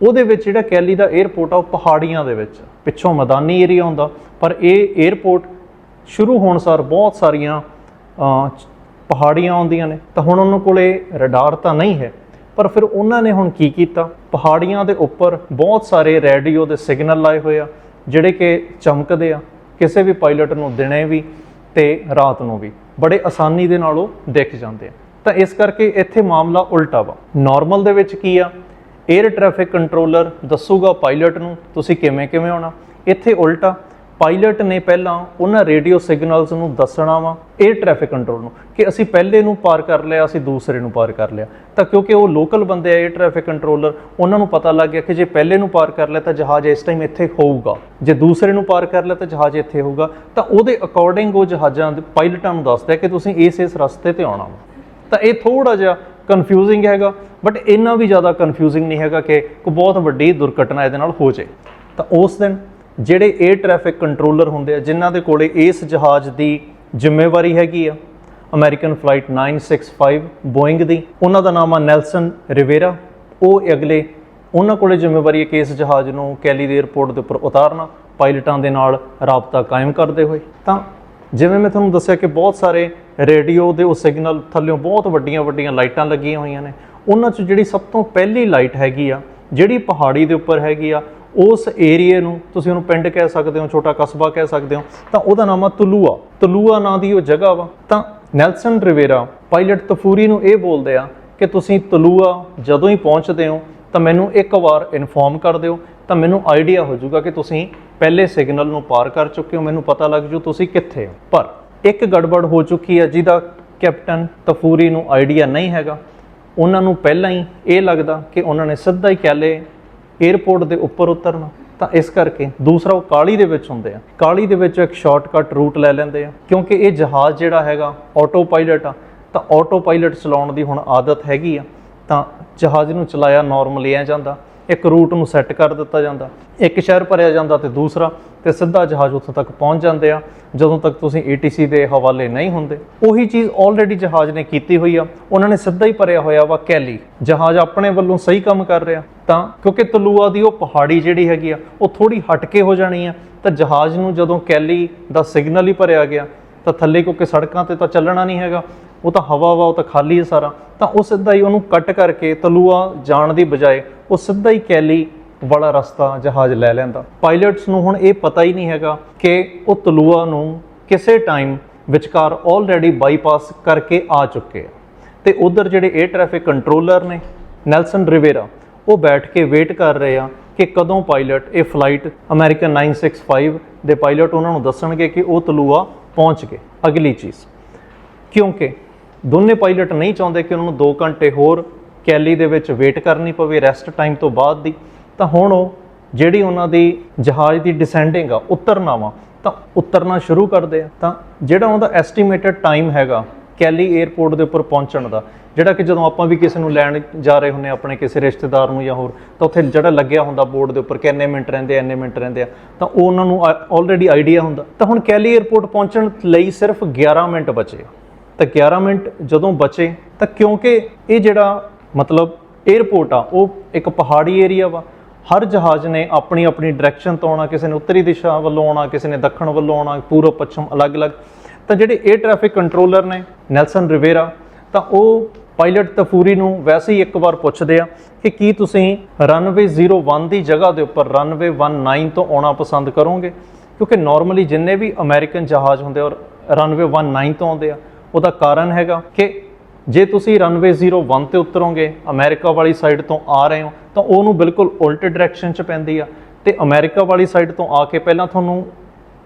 ਉਹਦੇ ਵਿੱਚ ਜਿਹੜਾ ਕੈਲੀ ਦਾ 에어ਪੋਰਟ ਆ, ਉਹ ਪਹਾੜੀਆਂ ਦੇ ਵਿੱਚ, ਪਿੱਛੋਂ ਮੈਦਾਨੀ ਏਰੀਆ ਹੁੰਦਾ, ਪਰ ਇਹ 에어ਪੋਰਟ ਸ਼ੁਰੂ ਹੋਣ ਸਾਰ ਬਹੁਤ ਸਾਰੀਆਂ ਪਹਾੜੀਆਂ ਆਉਂਦੀਆਂ ਨੇ। ਤਾਂ ਹੁਣ ਉਹਨਾਂ ਕੋਲੇ ਰਡਾਰ ਤਾਂ ਨਹੀਂ ਹੈ, ਪਰ ਫਿਰ ਉਹਨਾਂ ਨੇ ਹੁਣ ਕੀ ਕੀਤਾ? ਪਹਾੜੀਆਂ ਦੇ ਉੱਪਰ ਬਹੁਤ ਸਾਰੇ ਰੇਡੀਓ ਦੇ ਸਿਗਨਲ ਲਾਏ ਹੋਏ ਆ, ਜਿਹੜੇ ਕਿ ਚਮਕਦੇ ਆ। ਕਿਸੇ ਵੀ ਪਾਇਲਟ ਨੂੰ ਦਿਨੇ ਵੀ ਤੇ ਰਾਤ ਨੂੰ ਵੀ ਬੜੇ ਆਸਾਨੀ ਦੇ ਨਾਲ ਉਹ ਦਿਖ ਜਾਂਦੇ ਆ। ਤਾਂ ਇਸ ਕਰਕੇ ਇੱਥੇ ਮਾਮਲਾ ਉਲਟਾ ਵਾ। ਨਾਰਮਲ ਦੇ ਵਿੱਚ ਕੀ ਆ? 에ਅਰ ਟ੍ਰੈਫਿਕ ਕੰਟਰੋਲਰ ਦੱਸੂਗਾ ਪਾਇਲਟ ਨੂੰ, ਤੁਸੀਂ ਕਿਵੇਂ ਕਿਵੇਂ ਆਉਣਾ। ਇੱਥੇ ਉਲਟਾ ਪਾਇਲਟ ਨੇ ਪਹਿਲਾਂ ਉਹਨਾਂ ਰੇਡੀਓ ਸਿਗਨਲਸ ਨੂੰ ਦੱਸਣਾ ਵਾ 에ਅਰ ਟ੍ਰੈਫਿਕ ਕੰਟਰੋਲ ਨੂੰ, ਕਿ ਅਸੀਂ ਪਹਿਲੇ ਨੂੰ ਪਾਰ ਕਰ ਲਿਆ, ਅਸੀਂ ਦੂਸਰੇ ਨੂੰ ਪਾਰ ਕਰ ਲਿਆ। ਤਾਂ ਕਿਉਂਕਿ ਉਹ ਲੋਕਲ ਬੰਦੇ ਆ 에ਅਰ ਟ੍ਰੈਫਿਕ ਕੰਟਰੋਲਰ ਉਹਨਾਂ ਨੂੰ ਪਤਾ ਲੱਗ ਗਿਆ ਕਿ ਜੇ ਪਹਿਲੇ ਨੂੰ ਪਾਰ ਕਰ ਲਿਆ ਤਾਂ ਜਹਾਜ਼ ਇਸ ਟਾਈਮ ਇੱਥੇ ਹੋਊਗਾ। ਜੇ ਦੂਸਰੇ ਨੂੰ ਪਾਰ ਕਰ ਲਿਆ ਤਾਂ ਜਹਾਜ਼ ਇੱਥੇ ਹੋਊਗਾ। ਤਾਂ ਉਹਦੇ ਅਕੋਰਡਿੰਗ ਉਹ ਜਹਾਜ਼ਾਂ ਦੇ ਪਾਇਲਟਾਂ ਨੂੰ ਦੱਸਦਾ ਕਿ ਤੁਸੀਂ ਇਸ ਇਸ ਰਸਤੇ ਤੇ ਆਉਣਾ ਵਾ। ਤਾਂ ਇਹ ਥੋੜਾ ਜਿਹਾ ਕਨਫਿਊਜ਼ਿੰਗ ਹੈਗਾ ਬਟ ਇੰਨਾ ਵੀ ਜ਼ਿਆਦਾ ਕਨਫਿਊਜ਼ਿੰਗ ਨਹੀਂ ਹੈਗਾ ਕਿ ਕੋਈ ਬਹੁਤ ਵੱਡੀ ਦੁਰਘਟਨਾ ਇਹਦੇ ਨਾਲ ਹੋ ਜਾਏ। ਤਾਂ ਉਸ ਦਿਨ ਜਿਹੜੇ 에ਅਰ ਟ੍ਰੈਫਿਕ ਕੰਟਰੋਲਰ ਹੁੰਦੇ ਆ, ਜਿਨ੍ਹਾਂ ਦੇ ਕੋਲੇ ਇਸ ਜਹਾਜ਼ ਦੀ ਜ਼ਿੰਮੇਵਾਰੀ ਹੈਗੀ ਆ ਅਮਰੀਕਨ ਫਲਾਈਟ 965 ਬੋਇੰਗ ਦੀ, ਉਹਨਾਂ ਦਾ ਨਾਮ ਆ ਨੈਲਸਨ ਰਿਵੇਰਾ ਉਹ ਅਗਲੇ ਉਹਨਾਂ ਕੋਲੇ ਜ਼ਿੰਮੇਵਾਰੀ ਹੈ ਕਿ ਇਸ ਜਹਾਜ਼ ਨੂੰ ਕੈਲੀ ਦੇ 에ਅਰਪੋਰਟ ਦੇ ਉੱਪਰ ਉਤਾਰਨਾ, ਪਾਇਲਟਾਂ ਦੇ ਨਾਲ ਰਾਬਤਾ ਕਾਇਮ ਕਰਦੇ ਹੋਏ। ਤਾਂ ਜਿਵੇਂ ਮੈਂ ਤੁਹਾਨੂੰ ਦੱਸਿਆ ਕਿ ਬਹੁਤ ਸਾਰੇ ਰੇਡੀਓ ਦੇ ਉਹ ਸਿਗਨਲ ਥੱਲੇੋਂ ਬਹੁਤ ਵੱਡੀਆਂ ਵੱਡੀਆਂ ਲਾਈਟਾਂ ਲੱਗੀਆਂ ਹੋਈਆਂ ਨੇ, ਉਹਨਾਂ 'ਚ ਜਿਹੜੀ ਸਭ ਤੋਂ ਪਹਿਲੀ ਲਾਈਟ ਹੈਗੀ ਆ, ਜਿਹੜੀ ਪਹਾੜੀ ਦੇ ਉੱਪਰ ਹੈਗੀ ਆ ਉਸ ਏਰੀਏ ਨੂੰ ਤੁਸੀਂ ਉਹਨੂੰ ਪਿੰਡ ਕਹਿ ਸਕਦੇ ਹੋ, ਛੋਟਾ ਕਸਬਾ ਕਹਿ ਸਕਦੇ ਹੋ, ਤਾਂ ਉਹਦਾ ਨਾਮ ਆ ਤਲੂਆ। ਤਲੂਆ ਨਾਂ ਦੀ ਉਹ ਜਗ੍ਹਾ ਵਾ। ਤਾਂ ਨੈਲਸਨ ਰਿਵੇਰਾ ਪਾਇਲਟ ਤਫੂਰੀ ਨੂੰ ਇਹ ਬੋਲਦੇ ਆ ਕਿ ਤੁਸੀਂ ਤਲੂਆ ਜਦੋਂ ਹੀ ਪਹੁੰਚਦੇ ਹੋ, ਤਾਂ ਮੈਨੂੰ ਇੱਕ ਵਾਰ ਇਨਫੋਰਮ ਕਰ ਦਿਓ, ਤਾਂ ਮੈਨੂੰ ਆਈਡੀਆ ਹੋ ਜਾਊਗਾ ਕਿ ਤੁਸੀਂ ਪਹਿਲੇ ਸਿਗਨਲ ਨੂੰ ਪਾਰ ਕਰ ਚੁੱਕੇ ਹੋ। ਮੈਨੂੰ ਪਤਾ ਲੱਗ ਜੂ ਤੁਸੀਂ ਕਿੱਥੇ ਹੋ। ਪਰ ਇੱਕ ਗੜਬੜ ਹੋ ਚੁੱਕੀ ਹੈ ਜਿਹਦਾ ਕੈਪਟਨ ਤਫੂਰੀ ਨੂੰ ਆਈਡੀਆ ਨਹੀਂ ਹੈਗਾ। ਉਹਨਾਂ ਨੂੰ ਪਹਿਲਾਂ ਹੀ ਇਹ ਲੱਗਦਾ ਕਿ ਉਹਨਾਂ ਨੇ ਸਿੱਧਾ ਹੀ ਕੈਲੇ 에ਅਰਪੋਰਟ ਦੇ ਉੱਪਰ ਉਤਰਨਾ, ਤਾਂ ਇਸ ਕਰਕੇ ਦੂਸਰਾ ਉਹ ਕਾਲੀ ਦੇ ਵਿੱਚ ਹੁੰਦੇ ਆ। ਕਾਲੀ ਦੇ ਵਿੱਚ ਇੱਕ ਸ਼ਾਰਟਕਟ ਰੂਟ ਲੈ ਲੈਂਦੇ ਆ, ਕਿਉਂਕਿ ਇਹ ਜਹਾਜ਼ ਜਿਹੜਾ ਹੈਗਾ ਆਟੋ ਪਾਇਲਟ ਆ, ਤਾਂ ਆਟੋ ਪਾਇਲਟ ਚਲਾਉਣ ਦੀ ਹੁਣ ਆਦਤ ਹੈਗੀ ਆ, ਤਾਂ ਜਹਾਜ਼ ਨੂੰ ਚਲਾਇਆ ਨਾਰਮਲੀ ਐ ਜਾਂਦਾ। ਇੱਕ ਰੂਟ ਨੂੰ ਸੈੱਟ ਕਰ ਦਿੱਤਾ ਜਾਂਦਾ। ਇੱਕ ਸ਼ਹਿਰ ਭਰਿਆ ਜਾਂਦਾ ਤੇ ਦੂਸਰਾ ਤੇ ਸਿੱਧਾ ਜਹਾਜ਼ ਉੱਥੋਂ ਤੱਕ ਪਹੁੰਚ ਜਾਂਦੇ ਆ, ਜਦੋਂ ਤੱਕ ਤੁਸੀਂ ATC ਦੇ ਹਵਾਲੇ ਨਹੀਂ ਹੁੰਦੇ। ਉਹੀ ਚੀਜ਼ ਆਲਰੇਡੀ ਜਹਾਜ਼ ਨੇ ਕੀਤੀ ਹੋਈ ਆ। ਉਹਨਾਂ ਨੇ ਸਿੱਧਾ ਹੀ ਭਰਿਆ ਹੋਇਆ ਵਾ ਕੈਲੀ। ਜਹਾਜ਼ ਆਪਣੇ ਵੱਲੋਂ ਸਹੀ ਕੰਮ ਕਰ ਰਿਹਾ। ਤਾਂ ਕਿਉਂਕਿ ਤਲੂਆ ਦੀ ਉਹ ਪਹਾੜੀ ਜਿਹੜੀ ਹੈਗੀ ਆ, ਉਹ ਥੋੜੀ ਹਟ ਕੇ ਹੋ ਜਾਣੀ ਆ। ਤਾਂ ਜਹਾਜ਼ ਨੂੰ ਜਦੋਂ ਕੈਲੀ ਦਾ ਸਿਗਨਲ ਹੀ ਭਰਿਆ ਗਿਆ, ਤਾਂ ਥੱਲੇ ਕਿਉਂਕਿ ਸੜਕਾਂ ਤੇ ਤਾਂ ਚੱਲਣਾ ਨਹੀਂ ਹੈਗਾ। ਉਹ ਤਾਂ ਹਵਾ ਵਾ, ਉਹ ਤਾਂ ਖਾਲੀ ਹੈ ਸਾਰਾ। ਤਾਂ ਉਹ ਸਿੱਧਾ ਹੀ ਉਹਨੂੰ ਕੱਟ ਕਰਕੇ ਤਲੂਆ ਜਾਣ ਦੀ ਬਜਾਏ ਉਹ ਸਿੱਧਾ ਹੀ ਕੈਲੀ ਵਾਲਾ ਰਸਤਾ ਜਹਾਜ਼ ਲੈ ਲੈਂਦਾ। ਪਾਇਲਟਸ ਨੂੰ ਹੁਣ ਇਹ ਪਤਾ ਹੀ ਨਹੀਂ ਹੈਗਾ ਕਿ ਉਹ ਤਲੂਆ ਨੂੰ ਕਿਸੇ ਟਾਈਮ ਵਿਚਕਾਰ ਆਲਰੇਡੀ ਬਾਈਪਾਸ ਕਰਕੇ ਆ ਚੁੱਕੇ ਆ। ਤੇ ਉਧਰ ਜਿਹੜੇ 에ਅਰ ਟ੍ਰੈਫਿਕ ਕੰਟਰੋਲਰ ਨੇ ਨੈਲਸਨ ਰਿਵੇਰਾ ਉਹ ਬੈਠ ਕੇ ਵੇਟ ਕਰ ਰਹੇ ਆ ਕਿ ਕਦੋਂ ਪਾਇਲਟ ਇਹ ਫਲਾਈਟ ਅਮਰੀਕਨ 965 ਦੇ ਪਾਇਲਟ ਉਹਨਾਂ ਨੂੰ ਦੱਸਣਗੇ ਕਿ ਉਹ ਤਲੂਆ ਪਹੁੰਚ ਗਏ। ਅਗਲੀ ਚੀਜ਼, ਕਿਉਂਕਿ ਦੋਨੇ ਪਾਇਲਟ ਨਹੀਂ ਚਾਹੁੰਦੇ ਕਿ ਉਹਨਾਂ ਨੂੰ 2 ਘੰਟੇ ਹੋਰ ਕੈਲੀ ਦੇ ਵਿੱਚ ਵੇਟ ਕਰਨੀ ਪਵੇ ਰੈਸਟ ਟਾਈਮ ਤੋਂ ਬਾਅਦ ਦੀ। ਤਾਂ ਹੁਣ ਉਹ ਜਿਹੜੀ ਉਹਨਾਂ ਦੀ ਜਹਾਜ਼ ਦੀ ਡਿਸੈਂਡਿੰਗ ਆ ਉਤਰਨਾ ਵਾ ਤਾਂ ਉਤਰਨਾ ਸ਼ੁਰੂ ਕਰਦੇ ਆ। ਤਾਂ ਜਿਹੜਾ ਉਹਦਾ ਐਸਟੀਮੇਟਡ ਟਾਈਮ ਹੈਗਾ, ਕੈਲੀ 에ਅਰਪੋਰਟ ਦੇ ਉੱਪਰ ਪਹੁੰਚਣ ਦਾ, ਜਿਹੜਾ ਕਿ ਜਦੋਂ ਆਪਾਂ ਵੀ ਕਿਸੇ ਨੂੰ ਲੈਣ ਜਾ ਰਹੇ ਹੁੰਨੇ ਆਪਣੇ ਕਿਸੇ ਰਿਸ਼ਤੇਦਾਰ ਨੂੰ ਜਾਂ ਹੋਰ, ਤਾਂ ਉੱਥੇ ਜਿਹੜਾ ਲੱਗਿਆ ਹੁੰਦਾ ਬੋਰਡ ਦੇ ਉੱਪਰ ਕਿ ਇੰਨੇ ਮਿੰਟ ਰਹਿੰਦੇ ਆ, ਇੰਨੇ ਮਿੰਟ ਰਹਿੰਦੇ ਆ, ਤਾਂ ਉਹ ਉਹਨਾਂ ਨੂੰ ਆਲਰੇਡੀ ਆਈਡੀਆ ਹੁੰਦਾ। ਤਾਂ ਹੁਣ ਕੈਲੀ 에ਅਰਪੋਰਟ ਪਹੁੰਚਣ ਲਈ ਸਿਰਫ 11 ਮਿੰਟ ਬਚੇ ਆ। ਤਾਂ 11 ਮਿੰਟ ਜਦੋਂ ਬਚੇ, ਤਾਂ ਕਿਉਂਕਿ ਇਹ ਜਿਹੜਾ ਮਤਲਬ 에ਅਰਪੋਰਟ ਆ, ਉਹ ਇੱਕ ਪਹਾੜੀ ਏਰੀਆ ਵਾ। ਹਰ ਜਹਾਜ਼ ਨੇ ਆਪਣੀ ਆਪਣੀ ਡਾਇਰੈਕਸ਼ਨ ਤੋਂ ਆਉਣਾ, ਕਿਸੇ ਨੇ ਉੱਤਰੀ ਦਿਸ਼ਾ ਵੱਲੋਂ ਆਉਣਾ, ਕਿਸੇ ਨੇ ਦੱਖਣ ਵੱਲੋਂ ਆਉਣਾ, ਪੂਰਬ, ਪੱਛਮ, ਅਲੱਗ-ਅਲੱਗ। ਤਾਂ ਜਿਹੜੇ 에ਅਰ ਟ੍ਰੈਫਿਕ ਕੰਟਰੋਲਰ ਨੇ, ਨੈਲਸਨ ਰਿਵੇਰਾ, ਤਾਂ ਉਹ ਪਾਇਲਟ ਤਫੂਰੀ ਨੂੰ ਵੈਸੇ ਹੀ ਇੱਕ ਵਾਰ ਪੁੱਛਦੇ ਆ ਕਿ ਕੀ ਤੁਸੀਂ ਰਨਵੇ 01 ਦੀ ਜਗ੍ਹਾ ਦੇ ਉੱਪਰ ਰਨਵੇ 19 ਤੋਂ ਆਉਣਾ ਪਸੰਦ ਕਰੋਗੇ? ਕਿਉਂਕਿ ਨਾਰਮਲੀ ਜਿੰਨੇ ਵੀ ਅਮਰੀਕਨ ਜਹਾਜ਼ ਹੁੰਦੇ ਔਰ ਰਨਵੇ 19 ਤੋਂ ਆਉਂਦੇ ਆ ਉਹਦਾ ਕਾਰਨ ਹੈਗਾ ਕਿ ਜੇ ਤੁਸੀਂ ਰਨਵੇ 01 ਤੇ ਉਤਰੋਗੇ, ਅਮਰੀਕਾ ਵਾਲੀ ਸਾਈਡ ਤੋਂ ਆ ਰਹੇ ਹੋ, ਤਾਂ ਉਹਨੂੰ ਬਿਲਕੁਲ ਉਲਟ ਡਾਇਰੈਕਸ਼ਨ 'ਚ ਪੈਂਦੀ ਆ। ਤੇ ਅਮਰੀਕਾ ਵਾਲੀ ਸਾਈਡ ਤੋਂ ਆ ਕੇ ਪਹਿਲਾਂ ਤੁਹਾਨੂੰ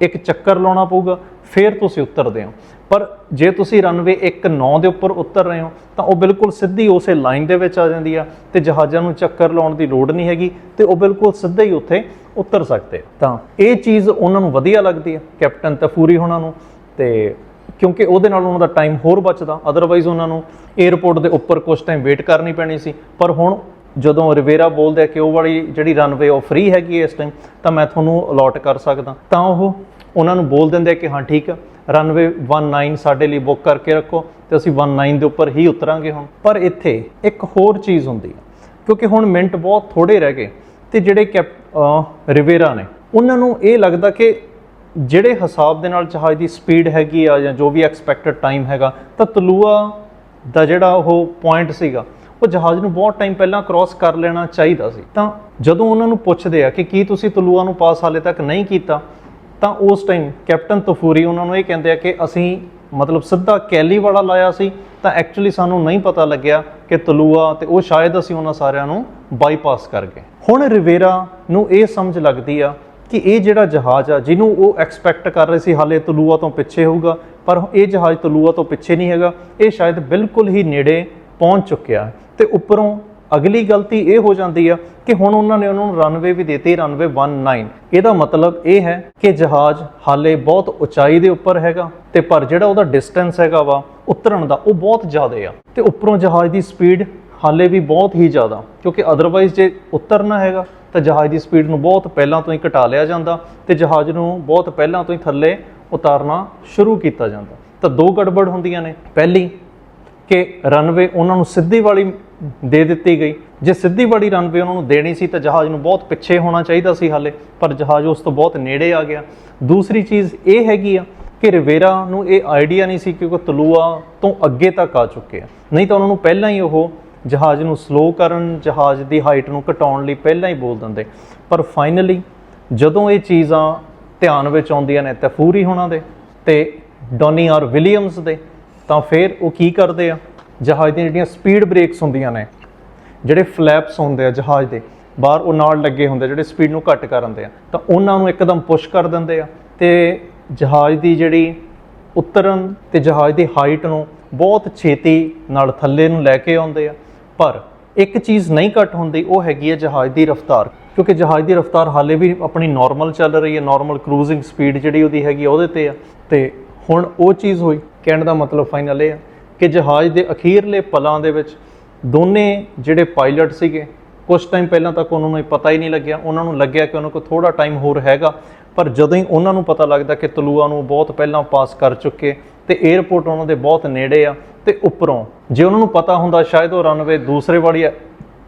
ਇੱਕ ਚੱਕਰ ਲਾਉਣਾ ਪਊਗਾ, ਫਿਰ ਤੁਸੀਂ ਉਤਰਦੇ ਹੋ। ਪਰ ਜੇ ਤੁਸੀਂ ਰਨਵੇ 19 ਦੇ ਉੱਪਰ ਉਤਰ ਰਹੇ ਹੋ, ਤਾਂ ਉਹ ਬਿਲਕੁਲ ਸਿੱਧੀ ਉਸੇ ਲਾਈਨ ਦੇ ਵਿੱਚ ਆ ਜਾਂਦੀ ਆ ਤੇ ਜਹਾਜ਼ਾਂ ਨੂੰ ਚੱਕਰ ਲਾਉਣ ਦੀ ਲੋੜ ਨਹੀਂ ਹੈਗੀ ਤੇ ਉਹ ਬਿਲਕੁਲ ਸਿੱਧਾ ਹੀ ਉੱਥੇ ਉਤਰ ਸਕਦੇ ਤਾਂ ਇਹ ਚੀਜ਼ ਉਹਨਾਂ ਨੂੰ ਵਧੀਆ ਲੱਗਦੀ ਆ, ਕੈਪਟਨ ਤਫੂਰੀ ਉਹਨਾਂ ਨੂੰ ਤੇ ਕਿਉਂਕਿ ਉਹਦੇ ਨਾਲ ਉਹਨਾਂ ਦਾ ਟਾਈਮ ਹੋਰ ਬਚਦਾ। ਅਦਰਵਾਈਜ਼ ਉਹਨਾਂ ਨੂੰ 에ਅਰਪੋਰਟ ਦੇ ਉੱਪਰ ਕੁਝ ਟਾਈਮ ਵੇਟ ਕਰਨੀ ਪੈਣੀ ਸੀ। ਪਰ ਹੁਣ ਜਦੋਂ ਰਿਵੇਰਾ ਬੋਲਦੇ ਕਿ ਉਹ ਵਾਲੀ ਜਿਹੜੀ ਰਨਵੇ ਉਹ ਫ੍ਰੀ ਹੈਗੀ ਹੈ ਇਸ ਟਾਈਮ ਤਾਂ ਮੈਂ ਤੁਹਾਨੂੰ ਅਲੋਟ ਕਰ ਸਕਦਾ। ਤਾਂ ਉਹ ਉਹਨਾਂ ਨੂੰ ਬੋਲ ਦਿੰਦੇ ਕਿ ਹਾਂ, ਠੀਕ ਆ ਰਨਵੇ 19 ਸਾਡੇ ਲਈ ਬੁੱਕ ਕਰਕੇ ਰੱਖੋ ਤੇ ਅਸੀਂ 19 ਦੇ ਉੱਪਰ ਹੀ ਉਤਰਾਂਗੇ ਹੁਣ। ਪਰ ਇੱਥੇ ਇੱਕ ਹੋਰ ਚੀਜ਼ ਹੁੰਦੀ ਹੈ ਕਿਉਂਕਿ ਹੁਣ ਮਿੰਟ ਬਹੁਤ ਥੋੜੇ ਰਹਿ ਗਏ ਤੇ ਜਿਹੜੇ ਕੈਪ ਰਿਵੇਰਾ ਨੇ, ਉਹਨਾਂ ਨੂੰ ਇਹ ਲੱਗਦਾ ਕਿ ਜਿਹੜੇ ਹਿਸਾਬ ਦੇ ਨਾਲ ਜਹਾਜ਼ ਦੀ ਸਪੀਡ ਹੈਗੀ ਆ ਜਾਂ ਜੋ ਵੀ ਐਕਸਪੈਕਟਡ ਟਾਈਮ ਹੈਗਾ, ਤਾਂ ਤਲੂਆ ਦਾ ਜਿਹੜਾ ਉਹ ਪੁਆਇੰਟ ਸੀਗਾ, ਉਹ ਜਹਾਜ਼ ਨੂੰ ਬਹੁਤ ਟਾਈਮ ਪਹਿਲਾਂ ਕ੍ਰਾਸ ਕਰ ਲੈਣਾ ਚਾਹੀਦਾ ਸੀ। ਤਾਂ ਜਦੋਂ ਉਹਨਾਂ ਨੂੰ ਪੁੱਛਦੇ ਆ ਕਿ ਕੀ ਤੁਸੀਂ ਤਲੂਆ ਨੂੰ ਪਾਸ ਹਾਲੇ ਤੱਕ ਨਹੀਂ ਕੀਤਾ, ਤਾਂ ਉਸ ਟਾਈਮ ਕੈਪਟਨ ਤਫੂਰੀ ਉਹਨਾਂ ਨੂੰ ਇਹ ਕਹਿੰਦੇ ਆ ਕਿ ਅਸੀਂ ਮਤਲਬ ਸਿੱਧਾ ਕੈਲੀ ਵਾਲਾ ਲਾਇਆ ਸੀ, ਤਾਂ ਐਕਚੁਅਲੀ ਸਾਨੂੰ ਨਹੀਂ ਪਤਾ ਲੱਗਿਆ ਕਿ ਤਲੂਆ ਤੇ ਉਹ ਸ਼ਾਇਦ ਅਸੀਂ ਉਹਨਾਂ ਸਾਰਿਆਂ ਨੂੰ ਬਾਈਪਾਸ ਕਰ ਗਏ। ਹੁਣ ਰਿਵੇਰਾ ਨੂੰ ਇਹ ਸਮਝ ਲੱਗਦੀ ਆ ਕਿ ਇਹ ਜਿਹੜਾ ਜਹਾਜ਼ ਆ, ਜਿਹਨੂੰ ਉਹ ਐਕਸਪੈਕਟ ਕਰ ਰਹੇ ਸੀ, ਹਾਲੇ ਤਲੂਆ ਤੋਂ ਪਿੱਛੇ ਹੋਊਗਾ, ਪਰ ਇਹ ਜਹਾਜ਼ ਤਲੂਆ ਤੋਂ ਪਿੱਛੇ ਨਹੀਂ ਹੈਗਾ, ਇਹ ਸ਼ਾਇਦ ਬਿਲਕੁਲ ਹੀ ਨੇੜੇ ਪਹੁੰਚ ਚੁੱਕਿਆ ਹੈ। ਤੇ ਉੱਪਰੋਂ ਅਗਲੀ ਗਲਤੀ ਇਹ ਹੋ ਜਾਂਦੀ ਆ ਕਿ ਹੁਣ ਉਹਨਾਂ ਨੇ ਉਹਨਾਂ ਨੂੰ ਰਨਵੇ ਵੀ ਦਿੱਤੀ ਰਨਵੇ 19 ਇਹਦਾ ਮਤਲਬ ਇਹ ਹੈ ਕਿ ਜਹਾਜ਼ ਹਾਲੇ ਬਹੁਤ ਉਚਾਈ ਦੇ ਉੱਪਰ ਹੈਗਾ ਤੇ ਪਰ ਜਿਹੜਾ ਉਹਦਾ ਡਿਸਟੈਂਸ ਹੈਗਾ ਵਾ, ਉਤਰਨ ਦਾ, ਉਹ ਬਹੁਤ ਜ਼ਿਆਦਾ ਆ। ਤੇ ਉੱਪਰੋਂ ਜਹਾਜ਼ ਦੀ ਸਪੀਡ ਹਾਲੇ ਵੀ ਬਹੁਤ ਹੀ ਜ਼ਿਆਦਾ, ਕਿਉਂਕਿ ਅਦਰਵਾਈਜ਼ ਜੇ ਉਤਰਨਾ ਹੈਗਾ ਤਾਂ ਜਹਾਜ਼ ਦੀ ਸਪੀਡ ਨੂੰ ਬਹੁਤ ਪਹਿਲਾਂ ਤੋਂ ਹੀ ਘਟਾ ਲਿਆ ਜਾਂਦਾ ਤੇ ਜਹਾਜ਼ ਨੂੰ ਬਹੁਤ ਪਹਿਲਾਂ ਤੋਂ ਹੀ ਥੱਲੇ ਉਤਾਰਨਾ ਸ਼ੁਰੂ ਕੀਤਾ ਜਾਂਦਾ। ਤਾਂ ਦੋ ਗੜਬੜ ਹੁੰਦੀਆਂ ਨੇ। ਪਹਿਲੀ ਕਿ ਰਨਵੇ ਉਹਨਾਂ ਨੂੰ ਸਿੱਧੀ ਵਾਲੀ ਦੇ ਦਿੱਤੀ ਗਈ। ਜੇ ਸਿੱਧੀ ਵਾਲੀ ਰਨਵੇ ਉਹਨਾਂ ਨੂੰ ਦੇਣੀ ਸੀ ਤਾਂ ਜਹਾਜ਼ ਨੂੰ ਬਹੁਤ ਪਿੱਛੇ ਹੋਣਾ ਚਾਹੀਦਾ ਸੀ ਹਾਲੇ, ਪਰ ਜਹਾਜ਼ ਉਸ ਤੋਂ ਬਹੁਤ ਨੇੜੇ ਆ ਗਿਆ। ਦੂਸਰੀ ਚੀਜ਼ ਇਹ ਹੈਗੀ ਆ ਕਿ ਰਿਵੇਰਾ ਨੂੰ ਇਹ ਆਈਡੀਆ ਨਹੀਂ ਸੀ ਕਿਉਂਕਿ ਤਲੂਆ ਤੋਂ ਅੱਗੇ ਤੱਕ ਆ ਚੁੱਕੇ ਆ। ਨਹੀਂ ਤਾਂ ਉਹਨਾਂ ਨੂੰ ਪਹਿਲਾਂ ਹੀ ਉਹ ਜਹਾਜ਼ ਨੂੰ ਸਲੋ ਕਰਨ ਜਹਾਜ਼ ਦੀ ਹਾਈਟ ਨੂੰ ਘਟਾਉਣ ਲਈ ਪਹਿਲਾਂ ਹੀ ਬੋਲ ਦਿੰਦੇ। ਪਰ ਫਾਈਨਲੀ ਜਦੋਂ ਇਹ ਚੀਜ਼ਾਂ ਧਿਆਨ ਵਿੱਚ ਆਉਂਦੀਆਂ ਨੇ ਤਫੂਰੀ ਹੋਣਾ ਦੇ ਤੇ ਡੋਨੀ ਆਰ ਵਿਲੀਅਮਸ ਦੇ ਤਾਂ ਫਿਰ ਉਹ ਕੀ ਕਰਦੇ ਆ? ਜਹਾਜ਼ ਦੀਆਂ ਜਿਹੜੀਆਂ ਸਪੀਡ ਬ੍ਰੇਕਸ ਹੁੰਦੀਆਂ ਨੇ ਜਿਹੜੇ ਫਲੈਪਸ ਹੁੰਦੇ ਆ ਜਹਾਜ਼ ਦੇ ਬਾਹਰ ਉਹ ਨਾਲ ਲੱਗੇ ਹੁੰਦੇ ਆ, ਜਿਹੜੇ ਸਪੀਡ ਨੂੰ ਘੱਟ ਕਰ ਦਿੰਦੇ ਆ ਤਾਂ ਉਹਨਾਂ ਨੂੰ ਇੱਕਦਮ ਪੁਸ਼ ਕਰ ਦਿੰਦੇ ਆ ਤੇ ਜਹਾਜ਼ ਦੀ ਜਿਹੜੀ ਉਤਰਨ ਤੇ ਜਹਾਜ਼ ਦੀ ਹਾਈਟ ਨੂੰ ਬਹੁਤ ਛੇਤੀ ਨਾਲ ਥੱਲੇ ਨੂੰ ਲੈ ਕੇ ਆਉਂਦੇ ਆ। ਪਰ ਇੱਕ ਚੀਜ਼ ਨਹੀਂ ਘੱਟ ਹੁੰਦੀ, ਉਹ ਹੈਗੀ ਹੈ ਜਹਾਜ਼ ਦੀ ਰਫ਼ਤਾਰ। ਕਿਉਂਕਿ ਜਹਾਜ਼ ਦੀ ਰਫ਼ਤਾਰ ਹਾਲੇ ਵੀ ਆਪਣੀ ਨਾਰਮਲ ਚੱਲ ਰਹੀ ਹੈ ਨਾਰਮਲ ਕਰੂਜ਼ਿੰਗ ਸਪੀਡ ਜਿਹੜੀ ਉਹਦੀ ਹੈਗੀ ਆ, ਉਹਦੇ ਤੇ ਆ। ਤੇ ਹੁਣ ਉਹ ਚੀਜ਼ ਹੋਈ, ਕਹਿਣ ਦਾ ਮਤਲਬ ਫਾਈਨਲ ਇਹ ਆ ਕਿ ਜਹਾਜ਼ ਦੇ ਅਖੀਰਲੇ ਪਲਾਂ ਦੇ ਵਿੱਚ ਦੋਨੇ ਜਿਹੜੇ ਪਾਇਲਟ ਸੀਗੇ ਕੁਝ ਟਾਈਮ ਪਹਿਲਾਂ ਤੱਕ ਉਹਨਾਂ ਨੂੰ ਇਹ ਪਤਾ ਹੀ ਨਹੀਂ ਲੱਗਿਆ, ਉਹਨਾਂ ਨੂੰ ਲੱਗਿਆ ਕਿ ਉਹਨਾਂ ਕੋਲ ਥੋੜਾ ਟਾਈਮ ਹੋਰ ਹੈਗਾ। ਪਰ ਜਦੋਂ ਹੀ ਉਹਨਾਂ ਨੂੰ ਪਤਾ ਲੱਗਦਾ ਕਿ ਤਲੂਆ ਨੂੰ ਬਹੁਤ ਪਹਿਲਾਂ ਪਾਸ ਕਰ ਚੁੱਕੇ ਤੇ 에ਅਰਪੋਰਟ ਉਹਨਾਂ ਦੇ ਬਹੁਤ ਨੇੜੇ ਆ ਤੇ ਉੱਪਰੋਂ ਜੇ ਉਹਨਾਂ ਨੂੰ ਪਤਾ ਹੁੰਦਾ ਸ਼ਾਇਦ ਉਹ ਰਨਵੇ ਦੂਸਰੇ ਵਾਲੀ ਆ,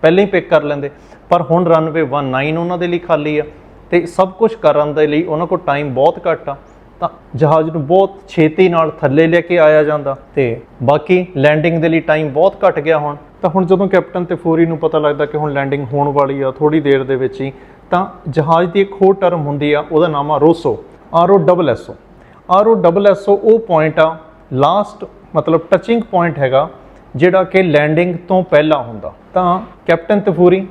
ਪਹਿਲਾਂ ਹੀ ਪਿਕ ਕਰ ਲੈਂਦੇ। ਪਰ ਹੁਣ ਰਨਵੇ 19 ਉਹਨਾਂ ਦੇ ਲਈ ਖਾਲੀ ਆ ਤੇ ਸਭ ਕੁਝ ਕਰਨ ਦੇ ਲਈ ਉਹਨਾਂ ਕੋਲ ਟਾਈਮ ਬਹੁਤ ਘੱਟ ਆ। ਤਾਂ ਜਹਾਜ਼ ਨੂੰ ਬਹੁਤ ਛੇਤੀ ਨਾਲ ਥੱਲੇ ਲੈ ਕੇ ਆਇਆ ਜਾਂਦਾ ਤੇ ਬਾਕੀ ਲੈਂਡਿੰਗ ਦੇ ਲਈ ਟਾਈਮ ਬਹੁਤ ਘੱਟ ਗਿਆ ਹੁਣ। ਤਾਂ ਹੁਣ ਜਦੋਂ ਕੈਪਟਨ ਤੇ ਫੋਰੀ ਨੂੰ ਪਤਾ ਲੱਗਦਾ ਕਿ ਹੁਣ ਲੈਂਡਿੰਗ ਹੋਣ ਵਾਲੀ ਆ ਥੋੜੀ ਦੇਰ ਦੇ ਵਿੱਚ ਹੀ ਤਾਂ ਜਹਾਜ਼ ਦੀ ਇੱਕ ਹੋਰ ਟਰਮ ਹੁੰਦੀ ਆ, ਉਹਦਾ ਨਾਮ ਆ Rosso, R O double S O. R O double S O ਉਹ ਪੁਆਇੰਟ ਆ ਲਾਸਟ ਮਤਲਬ ਟੱਚਿੰਗ ਪੁਆਇੰਟ ਹੈਗਾ, ਜਿਹੜਾ ਕਿ ਲੈਂਡਿੰਗ ਤੋਂ ਪਹਿਲਾਂ ਹੁੰਦਾ। ਤਾਂ ਕੈਪਟਨ ਤਫੂਰੀ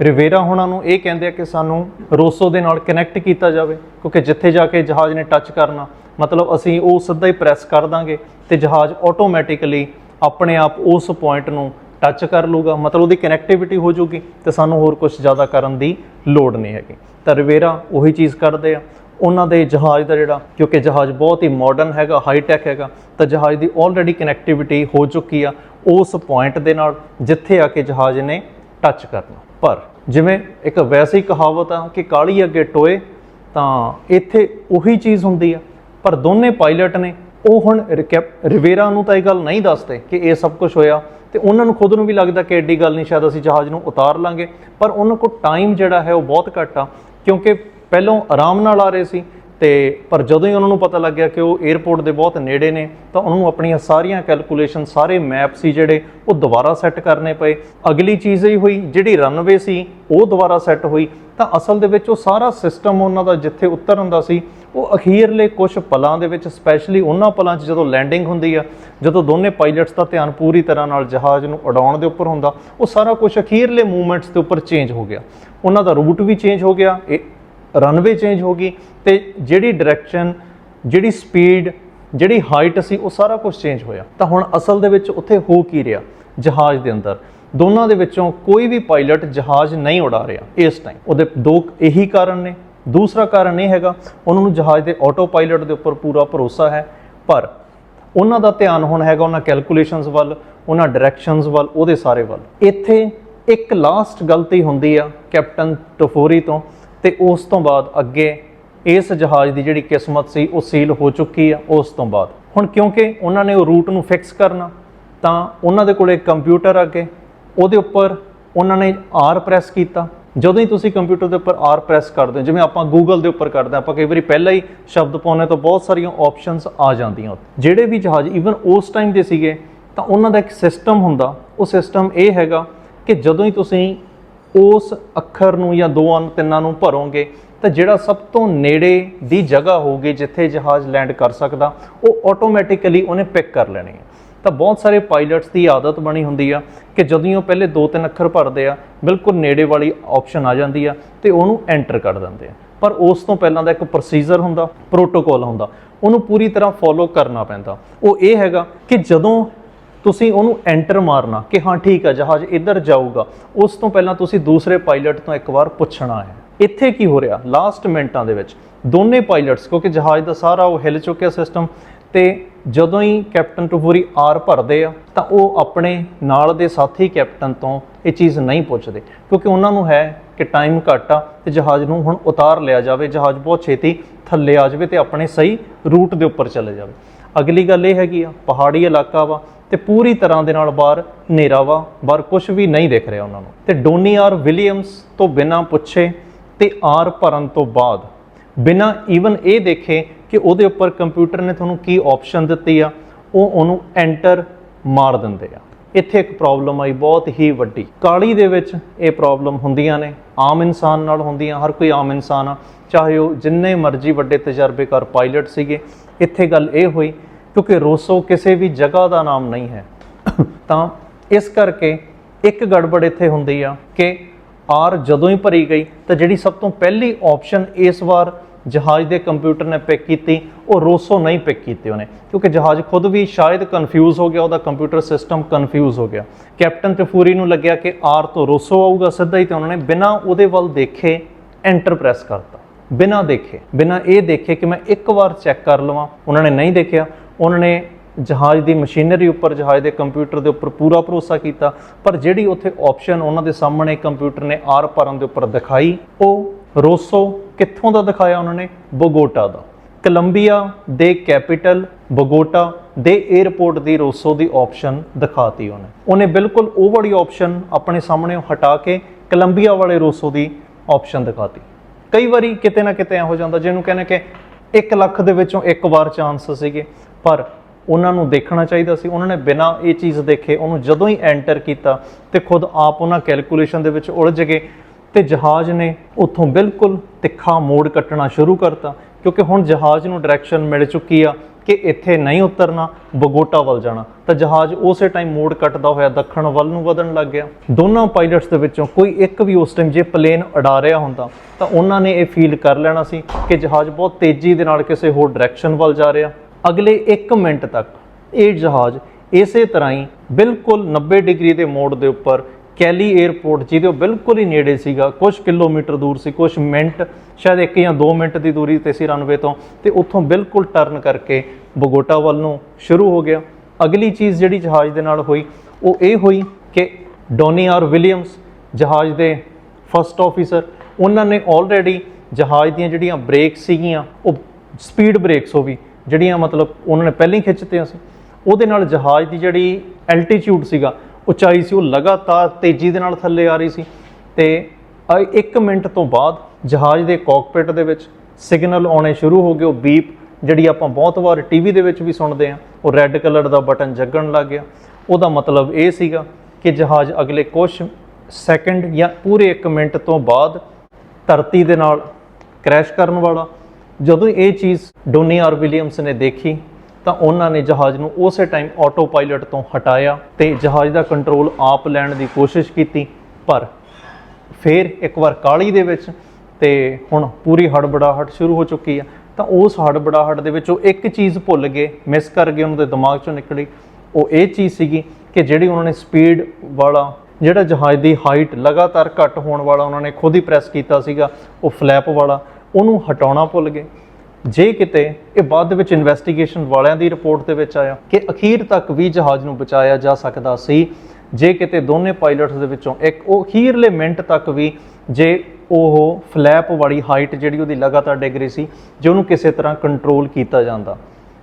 ਰਿਵੇਰਾ ਹੋਣਾ ਨੂੰ ਇਹ ਕਹਿੰਦੇ ਆ ਕਿ ਸਾਨੂੰ ਰੋਸੋ ਦੇ ਨਾਲ ਕਨੈਕਟ ਕੀਤਾ ਜਾਵੇ, ਕਿਉਂਕਿ ਜਿੱਥੇ ਜਾ ਕੇ ਜਹਾਜ਼ ਨੇ ਟੱਚ ਕਰਨਾ, ਮਤਲਬ ਅਸੀਂ ਉਹ ਸਿੱਧਾ ਹੀ ਪ੍ਰੈਸ ਕਰ ਦਾਂਗੇ ਤੇ ਜਹਾਜ਼ ਆਟੋਮੈਟਿਕਲੀ ਆਪਣੇ ਆਪ ਉਸ ਪੁਆਇੰਟ ਨੂੰ ਟੱਚ ਕਰ ਲੂਗਾ, ਮਤਲਬ ਉਹਦੀ ਕਨੈਕਟੀਵਿਟੀ ਹੋ ਜਾਊਗੀ ਤੇ ਸਾਨੂੰ ਹੋਰ ਕੁਝ ਜ਼ਿਆਦਾ ਕਰਨ ਦੀ ਲੋੜ ਨਹੀਂ ਹੈਗੀ। ਤਾਂ ਰਿਵੇਰਾ ਉਹੀ ਚੀਜ਼ ਕਰਦੇ ਆ। ਉਹਨਾਂ ਦੇ ਜਹਾਜ਼ ਦਾ ਜਿਹੜਾ, ਕਿਉਂਕਿ ਜਹਾਜ਼ ਬਹੁਤ ਹੀ ਮਾਡਰਨ ਹੈਗਾ ਹਾਈ ਟੈਕ ਹੈਗਾ, ਤਾਂ ਜਹਾਜ਼ ਦੀ ਆਲਰੇਡੀ ਕਨੈਕਟੀਵਿਟੀ ਹੋ ਚੁੱਕੀ ਆ ਉਸ ਪੁਆਇੰਟ ਦੇ ਨਾਲ, ਜਿੱਥੇ ਆ ਕੇ ਜਹਾਜ਼ ਨੇ ਟੱਚ ਕਰਨਾ। ਪਰ ਜਿਵੇਂ ਇੱਕ ਵੈਸੀ ਕਹਾਵਤ ਆ ਕਿ ਕਾਲੀ ਅੱਗੇ ਟੋਏ, ਤਾਂ ਇੱਥੇ ਉਹੀ ਚੀਜ਼ ਹੁੰਦੀ ਆ। ਪਰ ਦੋਨੇ ਪਾਇਲਟ ਨੇ, ਉਹ ਹੁਣ ਰਿਕੈਪ- ਰਿਵੇਰਾ ਨੂੰ ਤਾਂ ਇਹ ਗੱਲ ਨਹੀਂ ਦੱਸਦੇ ਕਿ ਇਹ ਸਭ ਕੁਝ ਹੋਇਆ। ਤੇ ਉਹਨਾਂ ਨੂੰ ਖੁਦ ਨੂੰ ਵੀ ਲੱਗਦਾ ਕਿ ਐਡੀ ਗੱਲ ਨਹੀਂ, ਸ਼ਾਇਦ ਅਸੀਂ ਜਹਾਜ਼ ਨੂੰ ਉਤਾਰ ਲਾਂਗੇ। ਪਰ ਉਹਨਾਂ ਕੋਲ ਟਾਈਮ ਜਿਹੜਾ ਹੈ ਉਹ ਬਹੁਤ ਘੱਟ ਆ, ਕਿਉਂਕਿ ਪਹਿਲਾਂ ਆਰਾਮ ਨਾਲ ਆ ਰਹੇ ਸੀ ਤੇ ਪਰ ਜਦੋਂ ਹੀ ਉਹਨਾਂ ਨੂੰ ਪਤਾ ਲੱਗਿਆ ਕਿ ਉਹ 에ਅਰਪੋਰਟ ਦੇ ਬਹੁਤ ਨੇੜੇ ਨੇ, ਤਾਂ ਉਹਨਾਂ ਨੂੰ ਆਪਣੀਆਂ ਸਾਰੀਆਂ ਕੈਲਕੂਲੇਸ਼ਨ ਸਾਰੇ ਮੈਪ ਸੀ ਜਿਹੜੇ, ਉਹ ਦੁਬਾਰਾ ਸੈੱਟ ਕਰਨੇ ਪਏ। ਅਗਲੀ ਚੀਜ਼ ਇਹ ਹੋਈ, ਜਿਹੜੀ ਰਨਵੇ ਸੀ, ਉਹ ਦੁਬਾਰਾ ਸੈੱਟ ਹੋਈ। ਤਾਂ ਅਸਲ ਦੇ ਵਿੱਚ ਉਹ ਸਾਰਾ ਸਿਸਟਮ ਉਹਨਾਂ ਦਾ ਜਿੱਥੇ ਉਤਰਨ ਦਾ ਸੀ ਉਹ ਅਖੀਰਲੇ ਕੁਝ ਪਲਾਂ ਦੇ ਵਿੱਚ ਸਪੈਸ਼ਲੀ ਉਹਨਾਂ ਪਲਾਂ 'ਚ ਜਦੋਂ ਲੈਂਡਿੰਗ ਹੁੰਦੀ ਆ, ਜਦੋਂ ਦੋਨੇ ਪਾਇਲਟਸ ਦਾ ਧਿਆਨ ਪੂਰੀ ਤਰ੍ਹਾਂ ਨਾਲ ਜਹਾਜ਼ ਨੂੰ ਉਡਾਉਣ ਦੇ ਉੱਪਰ ਹੁੰਦਾ, ਉਹ ਸਾਰਾ ਕੁਝ ਅਖੀਰਲੇ ਮੂਵਮੈਂਟਸ ਦੇ ਉੱਪਰ ਚੇਂਜ ਹੋ ਗਿਆ। ਉਹਨਾਂ ਦਾ ਰੂਟ ਵੀ ਚੇਂਜ ਹੋ ਗਿਆ, ਇਹ ਰਨਵੇ ਚੇਂਜ ਹੋ ਗਈ ਤੇ ਜਿਹੜੀ ਡਾਇਰੈਕਸ਼ਨ ਜਿਹੜੀ ਸਪੀਡ ਜਿਹੜੀ ਹਾਈਟ ਸੀ, ਉਹ ਸਾਰਾ ਕੁਝ ਚੇਂਜ ਹੋਇਆ। ਤਾਂ ਹੁਣ ਅਸਲ ਦੇ ਵਿੱਚ ਉੱਥੇ ਹੋ ਕੀ ਰਿਹਾ? ਜਹਾਜ਼ ਦੇ ਅੰਦਰ। ਦੋਨਾਂ ਦੇ ਵਿੱਚੋਂ ਕੋਈ ਵੀ ਪਾਇਲਟ ਜਹਾਜ਼ ਨਹੀਂ ਉਡਾ ਰਿਹਾ ਇਸ ਟਾਈਮ ਉਹਦੇ ਦੋ ਇਹੀ ਕਾਰਨ ਨੇ। ਦੂਸਰਾ ਕਾਰਨ ਇਹ ਹੈਗਾ, ਉਹਨਾਂ ਨੂੰ ਜਹਾਜ਼ ਦੇ ਆਟੋ ਪਾਇਲਟ ਦੇ ਉੱਪਰ ਪੂਰਾ ਭਰੋਸਾ ਹੈ, ਪਰ ਉਹਨਾਂ ਦਾ ਧਿਆਨ ਹੁਣ ਹੈਗਾ ਉਹਨਾਂ ਕੈਲਕੂਲੇਸ਼ਨਸ ਵੱਲ, ਉਹਨਾਂ ਡਾਇਰੈਕਸ਼ਨਸ ਵੱਲ, ਉਹਦੇ ਸਾਰੇ ਵੱਲ। ਇੱਥੇ ਇੱਕ ਲਾਸਟ ਗਲਤੀ ਹੁੰਦੀ ਆ, ਕੈਪਟਨ ਟਫੋਰੀ ਤੋਂ, ਤੇ ਉਸ ਤੋਂ ਬਾਅਦ ਅੱਗੇ ਇਸ ਜਹਾਜ਼ ਦੀ ਜਿਹੜੀ ਕਿਸਮਤ ਸੀ, ਉਹ ਸੀਲ ਹੋ ਚੁੱਕੀ ਆ, ਉਸ ਤੋਂ ਬਾਅਦ। ਹੁਣ ਕਿਉਂਕਿ ਉਹਨਾਂ ਨੇ ਉਹ ਰੂਟ ਨੂੰ ਫਿਕਸ ਕਰਨਾ, ਤਾਂ ਉਹਨਾਂ ਦੇ ਕੋਲੇ ਕੰਪਿਊਟਰ ਅੱਗੇ, ਉਹਦੇ ਉੱਪਰ ਉਹਨਾਂ ਨੇ ਆਰ ਪ੍ਰੈਸ ਕੀਤਾ ਜਦੋਂ ਹੀ ਤੁਸੀਂ ਕੰਪਿਊਟਰ ਦੇ ਉੱਪਰ ਆਰ ਪ੍ਰੈਸ ਕਰਦੇ ਹੋ, ਜਿਵੇਂ ਆਪਾਂ ਗੂਗਲ ਦੇ ਉੱਪਰ ਕਰਦੇ ਹਾਂ, ਆਪਾਂ ਕਈ ਵਾਰੀ ਪਹਿਲਾਂ ਹੀ ਸ਼ਬਦ ਪਾਉਨੇ ਤਾਂ ਬਹੁਤ ਸਾਰੀਆਂ ਆਪਸ਼ਨਸ ਆ ਜਾਂਦੀਆਂ ਜਿਹੜੇ ਵੀ ਜਹਾਜ਼ ਇਵਨ ਉਸ ਟਾਈਮ ਦੇ ਸੀਗੇ, ਤਾਂ ਉਹਨਾਂ ਦਾ ਇੱਕ ਸਿਸਟਮ ਹੁੰਦਾ। ਉਹ ਸਿਸਟਮ ਇਹ ਹੈਗਾ ਕਿ ਜਦੋਂ ਹੀ ਤੁਸੀਂ ਉਸ ਅੱਖਰ ਨੂੰ ਜਾਂ ਦੋ ਅਨ ਤਿੰਨਾਂ ਨੂੰ ਭਰੋਗੇ, ਤਾਂ ਜਿਹੜਾ ਸਭ ਤੋਂ ਨੇੜੇ ਦੀ ਜਗ੍ਹਾ ਹੋਊਗੀ ਜਿੱਥੇ ਜਹਾਜ਼ ਲੈਂਡ ਕਰ ਸਕਦਾ, ਉਹ ਆਟੋਮੈਟਿਕਲੀ ਉਹਨੇ ਪਿਕ ਕਰ ਲੈਣੀ ਹੈ। ਤਾਂ ਬਹੁਤ ਸਾਰੇ ਪਾਇਲਟਸ ਦੀ ਆਦਤ ਬਣੀ ਹੁੰਦੀ ਆ ਕਿ ਜਦੋਂ ਉਹ ਪਹਿਲੇ ਦੋ ਤਿੰਨ ਅੱਖਰ ਭਰਦੇ ਆ, ਬਿਲਕੁਲ ਨੇੜੇ ਵਾਲੀ ਆਪਸ਼ਨ ਆ ਜਾਂਦੀ ਆ ਤੇ ਉਹਨੂੰ ਐਂਟਰ ਕਰ ਦਿੰਦੇ ਆ। ਪਰ ਉਸ ਤੋਂ ਪਹਿਲਾਂ ਦਾ ਇੱਕ ਪ੍ਰੋਸੀਜਰ ਹੁੰਦਾ ਪ੍ਰੋਟੋਕੋਲ ਹੁੰਦਾ, ਉਹਨੂੰ ਪੂਰੀ ਤਰ੍ਹਾਂ ਫੋਲੋ ਕਰਨਾ ਪੈਂਦਾ। ਉਹ ਇਹ ਹੈਗਾ ਕਿ ਜਦੋਂ ਤੁਸੀਂ ਉਹਨੂੰ ਐਂਟਰ ਮਾਰਨਾ ਕਿ ਹਾਂ, ਠੀਕ ਆ, ਜਹਾਜ਼ ਇੱਧਰ ਜਾਊਗਾ, ਉਸ ਤੋਂ ਪਹਿਲਾਂ ਤੁਸੀਂ ਦੂਸਰੇ ਪਾਇਲਟ ਤੋਂ ਇੱਕ ਵਾਰ ਪੁੱਛਣਾ ਹੈ। ਇੱਥੇ ਕੀ ਹੋ ਰਿਹਾ? ਲਾਸਟ ਮਿੰਟਾਂ ਦੇ ਵਿੱਚ ਦੋਨੇ ਪਾਇਲਟਸ ਕਿਉਂਕਿ ਜਹਾਜ਼ ਦਾ ਸਾਰਾ ਉਹ ਹਿੱਲ ਚੁੱਕਿਆ ਸਿਸਟਮ ਤੇ ਜਦੋਂ ਹੀ ਕੈਪਟਨ ਟੂਰੀ ਆਰ ਭਰਦੇ ਆ, ਤਾਂ ਉਹ ਆਪਣੇ ਨਾਲ ਦੇ ਸਾਥੀ ਕੈਪਟਨ ਤੋਂ ਇਹ ਚੀਜ਼ ਨਹੀਂ ਪੁੱਛਦੇ, ਕਿਉਂਕਿ ਉਹਨਾਂ ਨੂੰ ਹੈ ਕਿ ਟਾਈਮ ਘੱਟ ਆ ਤੇ ਜਹਾਜ਼ ਨੂੰ ਹੁਣ ਉਤਾਰ ਲਿਆ ਜਾਵੇ, ਜਹਾਜ਼ ਬਹੁਤ ਛੇਤੀ ਥੱਲੇ ਆ ਜਾਵੇ ਤੇ ਆਪਣੇ ਸਹੀ ਰੂਟ ਦੇ ਉੱਪਰ ਚਲੇ ਜਾਵੇ। ਅਗਲੀ ਗੱਲ ਇਹ ਹੈਗੀ ਆ, ਪਹਾੜੀ ਇਲਾਕਾ ਵਾ ਤੇ ਪੂਰੀ ਤਰ੍ਹਾਂ ਦੇ ਨਾਲ ਬਾਹਰ ਹਨੇਰਾ ਵਾ, ਬਾਹਰ ਕੁਝ ਵੀ ਨਹੀਂ ਦਿਖ ਰਿਹਾ ਉਹਨਾਂ ਨੂੰ। ਤੇ ਡੋਨੀ ਆਰ ਵਿਲੀਅਮਸ ਤੋਂ ਬਿਨਾਂ ਪੁੱਛੇ ਤੇ ਆਰ ਭਰਨ ਤੋਂ ਬਾਅਦ, ਬਿਨਾਂ ਈਵਨ ਇਹ ਦੇਖੇ ਕਿ ਉਹਦੇ ਉੱਪਰ ਕੰਪਿਊਟਰ ਨੇ ਤੁਹਾਨੂੰ ਕੀ ਆਪਸ਼ਨ ਦਿੱਤੀ ਆ, ਉਹ ਉਹਨੂੰ ਐਂਟਰ ਮਾਰ ਦਿੰਦੇ ਆ। ਇੱਥੇ ਇੱਕ ਪ੍ਰੋਬਲਮ ਆਈ, ਬਹੁਤ ਹੀ ਵੱਡੀ। ਕਾਲੀ ਦੇ ਵਿੱਚ ਇਹ ਪ੍ਰੋਬਲਮ ਹੁੰਦੀਆਂ ਨੇ, ਆਮ ਇਨਸਾਨ ਨਾਲ ਹੁੰਦੀਆਂ, ਹਰ ਕੋਈ ਆਮ ਇਨਸਾਨ ਆ। ਚਾਹੇ ਉਹ ਜਿੰਨੇ ਮਰਜ਼ੀ ਵੱਡੇ ਤਜਰਬੇਕਾਰ ਪਾਇਲਟ ਸੀਗੇ, ਇੱਥੇ ਗੱਲ ਇਹ ਹੋਈ, ਕਿਉਂਕਿ ਰੋਸੋ ਕਿਸੇ ਵੀ ਜਗ੍ਹਾ ਦਾ ਨਾਮ ਨਹੀਂ ਹੈ। ਤਾਂ ਇਸ ਕਰਕੇ ਇੱਕ ਗੜਬੜ ਇੱਥੇ ਹੁੰਦੀ ਆ ਕਿ ਆਰ ਜਦੋਂ ਹੀ ਭਰੀ ਗਈ, ਤਾਂ ਜਿਹੜੀ ਸਭ ਤੋਂ ਪਹਿਲੀ ਆਪਸ਼ਨ ਇਸ ਵਾਰ ਜਹਾਜ਼ ਦੇ ਕੰਪਿਊਟਰ ਨੇ ਪਿਕ ਕੀਤੀ, ਉਹ ਰੋਸੋ ਨਹੀਂ ਪਿਕ ਕੀਤੇ ਉਹਨੇ, ਕਿਉਂਕਿ ਜਹਾਜ਼ ਖੁਦ ਵੀ ਸ਼ਾਇਦ ਕਨਫਿਊਜ਼ ਹੋ ਗਿਆ, ਉਹਦਾ ਕੰਪਿਊਟਰ ਸਿਸਟਮ ਕਨਫਿਊਜ਼ ਹੋ ਗਿਆ। ਕੈਪਟਨ ਟਫੂਰੀ ਨੂੰ ਲੱਗਿਆ ਕਿ ਆਰ ਤੋਂ ਰੋਸੋ ਆਊਗਾ ਸਿੱਧਾ ਹੀ ਤੇ ਉਹਨਾਂ ਨੇ ਬਿਨਾਂ ਉਹਦੇ ਵੱਲ ਦੇਖੇ ਐਂਟਰ ਪ੍ਰੈਸ ਕਰਤਾ। ਬਿਨਾਂ ਦੇਖੇ, ਬਿਨਾਂ ਇਹ ਦੇਖੇ ਕਿ ਮੈਂ ਇੱਕ ਵਾਰ ਚੈੱਕ ਕਰ ਲਵਾਂ, ਉਹਨਾਂ ਨੇ ਨਹੀਂ ਦੇਖਿਆ। ਉਹਨਾਂ ਨੇ ਜਹਾਜ਼ ਦੀ ਮਸ਼ੀਨਰੀ ਉੱਪਰ, ਜਹਾਜ਼ ਦੇ ਕੰਪਿਊਟਰ ਦੇ ਉੱਪਰ ਪੂਰਾ ਭਰੋਸਾ ਕੀਤਾ, ਪਰ ਜਿਹੜੀ ਉੱਥੇ ਆਪਸ਼ਨ ਉਹਨਾਂ ਦੇ ਸਾਹਮਣੇ ਕੰਪਿਊਟਰ ਨੇ ਆਰ ਭਰਨ ਦੇ ਉੱਪਰ ਦਿਖਾਈ, ਉਹ ਰੋਸੋ ਕਿੱਥੋਂ ਦਾ ਦਿਖਾਇਆ ਉਹਨਾਂ ਨੇ? ਬੋਗੋਟਾ ਦਾ। ਕੋਲੰਬੀਆ ਦੇ ਕੈਪੀਟਲ ਬੋਗੋਟਾ ਦੇ 에ਅਰਪੋਰਟ ਦੀ ਰੋਸੋ ਦੀ ਆਪਸ਼ਨ ਦਿਖਾਤੀ ਉਹਨੇ। ਉਹਨੇ ਬਿਲਕੁਲ ਉਹ ਵਾਲੀ ਆਪਸ਼ਨ ਆਪਣੇ ਸਾਹਮਣੇ ਹਟਾ ਕੇ ਕੋਲੰਬੀਆ ਵਾਲੇ ਰੋਸੋ ਦੀ ਆਪਸ਼ਨ ਦਿਖਾਤੀ। ਕਈ ਵਾਰੀ ਕਿਤੇ ਨਾ ਕਿਤੇ ਇਹੋ ਜਾਂਦਾ, ਜਿਹਨੂੰ ਕਹਿੰਦੇ ਕਿ 1 ਲੱਖ ਦੇ ਵਿੱਚੋਂ ਇੱਕ ਵਾਰ ਚਾਂਸ ਸੀਗੇ। ਪਰ ਉਹਨਾਂ ਨੂੰ ਦੇਖਣਾ ਚਾਹੀਦਾ ਸੀ। ਉਹਨਾਂ ਨੇ ਬਿਨਾਂ ਇਹ ਚੀਜ਼ ਦੇਖੇ ਉਹਨੂੰ ਜਦੋਂ ਹੀ ਐਂਟਰ ਕੀਤਾ ਤੇ ਖੁਦ ਆਪ ਉਹਨਾਂ ਕੈਲਕੂਲੇਸ਼ਨ ਦੇ ਵਿੱਚ ਉਲਝ ਗਏ। ਤੇ ਜਹਾਜ਼ ਨੇ ਉੱਥੋਂ ਬਿਲਕੁਲ ਤਿੱਖਾ ਮੋੜ ਕੱਟਣਾ ਸ਼ੁਰੂ ਕਰਤਾ, ਕਿਉਂਕਿ ਹੁਣ ਜਹਾਜ਼ ਨੂੰ ਡਾਇਰੈਕਸ਼ਨ ਮਿਲ ਚੁੱਕੀ ਆ ਕਿ ਇੱਥੇ ਨਹੀਂ ਉਤਰਨਾ, ਬਗੋਟਾ ਵੱਲ ਜਾਣਾ। ਤਾਂ ਜਹਾਜ਼ ਉਸੇ ਟਾਈਮ ਮੋੜ ਕੱਟਦਾ ਹੋਇਆ ਦੱਖਣ ਵੱਲ ਨੂੰ ਵਧਣ ਲੱਗ ਗਿਆ। ਦੋਨਾਂ ਪਾਇਲਟਸ ਦੇ ਵਿੱਚੋਂ ਕੋਈ ਇੱਕ ਵੀ ਉਸ ਟਾਈਮ ਜੇ ਪਲੇਨ ਉਡਾ ਰਿਹਾ ਹੁੰਦਾ, ਤਾਂ ਉਹਨਾਂ ਨੇ ਇਹ ਫੀਲ ਕਰ ਲੈਣਾ ਸੀ ਕਿ ਜਹਾਜ਼ ਬਹੁਤ ਤੇਜ਼ੀ ਦੇ ਨਾਲ ਕਿਸੇ ਹੋਰ ਡਾਇਰੈਕਸ਼ਨ ਵੱਲ ਜਾ ਰਿਹਾ। ਅਗਲੇ 1 ਮਿੰਟ ਤੱਕ ਇਹ ਜਹਾਜ਼ ਇਸੇ ਤਰ੍ਹਾਂ ਹੀ ਬਿਲਕੁਲ 90 ਡਿਗਰੀ ਦੇ ਮੋੜ ਦੇ ਉੱਪਰ ਕੈਲੀ 에ਅਰਪੋਰਟ ਜਿਹਦੇ ਉਹ ਬਿਲਕੁਲ ਹੀ ਨੇੜੇ ਸੀਗਾ ਕੁਝ ਕਿਲੋਮੀਟਰ ਦੂਰ ਸੀ ਕੁਝ ਮਿੰਟ, ਸ਼ਾਇਦ 1 ਜਾਂ 2 ਮਿੰਟ ਦੀ ਦੂਰੀ ਤੇ ਸੀ ਰਨਵੇ ਤੋਂ, ਤੇ ਉੱਥੋਂ ਬਿਲਕੁਲ ਟਰਨ ਕਰਕੇ ਬੋਗੋਟਾ ਵੱਲ ਨੂੰ ਸ਼ੁਰੂ ਹੋ ਗਿਆ। ਅਗਲੀ ਚੀਜ਼ ਜਿਹੜੀ ਜਹਾਜ਼ ਦੇ ਨਾਲ ਹੋਈ, ਉਹ ਇਹ ਹੋਈ ਕਿ ਡੋਨੀ ਆਰ ਵਿਲੀਅਮਸ ਜਹਾਜ਼ ਦੇ ਫਸਟ ਆਫੀਸਰ ਉਹਨਾਂ ਨੇ ਆਲਰੇਡੀ ਜਹਾਜ਼ ਦੀਆਂ ਜਿਹੜੀਆਂ ਬ੍ਰੇਕ ਸੀਗੀਆਂ, ਉਹ ਸਪੀਡ ਬ੍ਰੇਕਸ ਹੋ ਵੀ, ਜਿਹੜੀਆਂ ਮਤਲਬ ਉਹਨਾਂ ਨੇ ਪਹਿਲਾਂ ਹੀ ਖਿੱਚਤੀਆਂ ਸੀ, ਉਹਦੇ ਨਾਲ ਜਹਾਜ਼ ਦੀ ਜਿਹੜੀ ਐਲਟੀਟਿਊਡ ਸੀਗਾ ਉਚਾਈ ਸੀ, ਉਹ ਲਗਾਤਾਰ ਤੇਜ਼ੀ ਦੇ ਨਾਲ ਥੱਲੇ ਆ ਰਹੀ ਸੀ। ਤੇ 1 ਮਿੰਟ ਤੋਂ ਬਾਅਦ ਜਹਾਜ਼ ਦੇ ਕਾਕਪਿਟ ਦੇ ਵਿੱਚ ਸਿਗਨਲ ਆਉਣੇ ਸ਼ੁਰੂ ਹੋ ਗਏ। ਉਹ ਬੀਪ ਜਿਹੜੀ ਆਪਾਂ ਬਹੁਤ ਵਾਰ ਟੀਵੀ ਦੇ ਵਿੱਚ ਵੀ ਸੁਣਦੇ ਆ ਉਹ ਰੈੱਡ ਕਲਰ ਦਾ ਬਟਨ ਜਗਣ ਲੱਗ ਗਿਆ। ਉਹਦਾ ਮਤਲਬ ਇਹ ਸੀਗਾ ਕਿ ਜਹਾਜ਼ ਅਗਲੇ ਕੁਝ ਸੈਕਿੰਡ ਜਾਂ ਪੂਰੇ 1 ਮਿੰਟ ਤੋਂ ਬਾਅਦ ਧਰਤੀ ਦੇ ਨਾਲ ਕ੍ਰੈਸ਼ ਕਰਨ ਵਾਲਾ। ਜਦੋਂ ਇਹ ਚੀਜ਼ ਡੋਨੀ ਆਰ ਵਿਲੀਅਮਸ ਨੇ ਦੇਖੀ ਤਾਂ ਉਹਨਾਂ ਨੇ ਜਹਾਜ਼ ਨੂੰ ਉਸੇ ਟਾਈਮ ਆਟੋ ਪਾਇਲਟ ਤੋਂ ਹਟਾਇਆ ਤੇ ਜਹਾਜ਼ ਦਾ ਕੰਟਰੋਲ ਆਪ ਲੈਣ ਦੀ ਕੋਸ਼ਿਸ਼ ਕੀਤੀ, ਪਰ ਫਿਰ ਇੱਕ ਵਾਰ ਕਾਲੀ ਦੇ ਵਿੱਚ ਤੇ ਹੁਣ ਪੂਰੀ ਹੜਬੜਾਹਟ ਸ਼ੁਰੂ ਹੋ ਚੁੱਕੀ ਆ। ਤਾਂ ਉਸ ਹੜਬੜਾਹਟ ਦੇ ਵਿੱਚ ਉਹ ਇੱਕ ਚੀਜ਼ ਭੁੱਲ ਗਏ ਮਿਸ ਕਰ ਗਏ, ਉਹਨਾਂ ਦੇ ਦਿਮਾਗ ਚੋਂ ਨਿਕਲੀ। ਉਹ ਇਹ ਚੀਜ਼ ਸੀਗੀ ਕਿ ਜਿਹੜੀ ਉਹਨਾਂ ਨੇ ਸਪੀਡ ਵਾਲਾ, ਜਿਹੜਾ ਜਹਾਜ਼ ਦੀ ਹਾਈਟ ਲਗਾਤਾਰ ਘੱਟ ਹੋਣ ਵਾਲਾ ਉਹਨਾਂ ਨੇ ਖੁਦ ਹੀ ਪ੍ਰੈਸ ਕੀਤਾ ਸੀਗਾ, ਉਹ ਫਲੈਪ ਵਾਲਾ, ਉਹਨੂੰ ਹਟਾਉਣਾ ਭੁੱਲ ਗਏ। ਜੇ ਕਿਤੇ ਇਹ ਬਾਅਦ ਦੇ ਵਿੱਚ ਇਨਵੈਸਟੀਗੇਸ਼ਨ ਵਾਲਿਆਂ ਦੀ ਰਿਪੋਰਟ ਦੇ ਵਿੱਚ ਆਇਆ ਕਿ ਅਖੀਰ ਤੱਕ ਵੀ ਜਹਾਜ਼ ਨੂੰ ਬਚਾਇਆ ਜਾ ਸਕਦਾ ਸੀ, ਜੇ ਕਿਤੇ ਦੋਨੇ ਪਾਇਲਟਸ ਦੇ ਵਿੱਚੋਂ ਇੱਕ, ਉਹ ਅਖੀਰਲੇ ਮਿੰਟ ਤੱਕ ਵੀ ਜੇ ਉਹ ਫਲੈਪ ਵਾਲੀ ਹਾਈਟ ਜਿਹੜੀ ਉਹਦੀ ਲਗਾਤਾਰ ਡਿੱਗ ਰਹੀ ਸੀ, ਜੇ ਉਹਨੂੰ ਕਿਸੇ ਤਰ੍ਹਾਂ ਕੰਟਰੋਲ ਕੀਤਾ ਜਾਂਦਾ।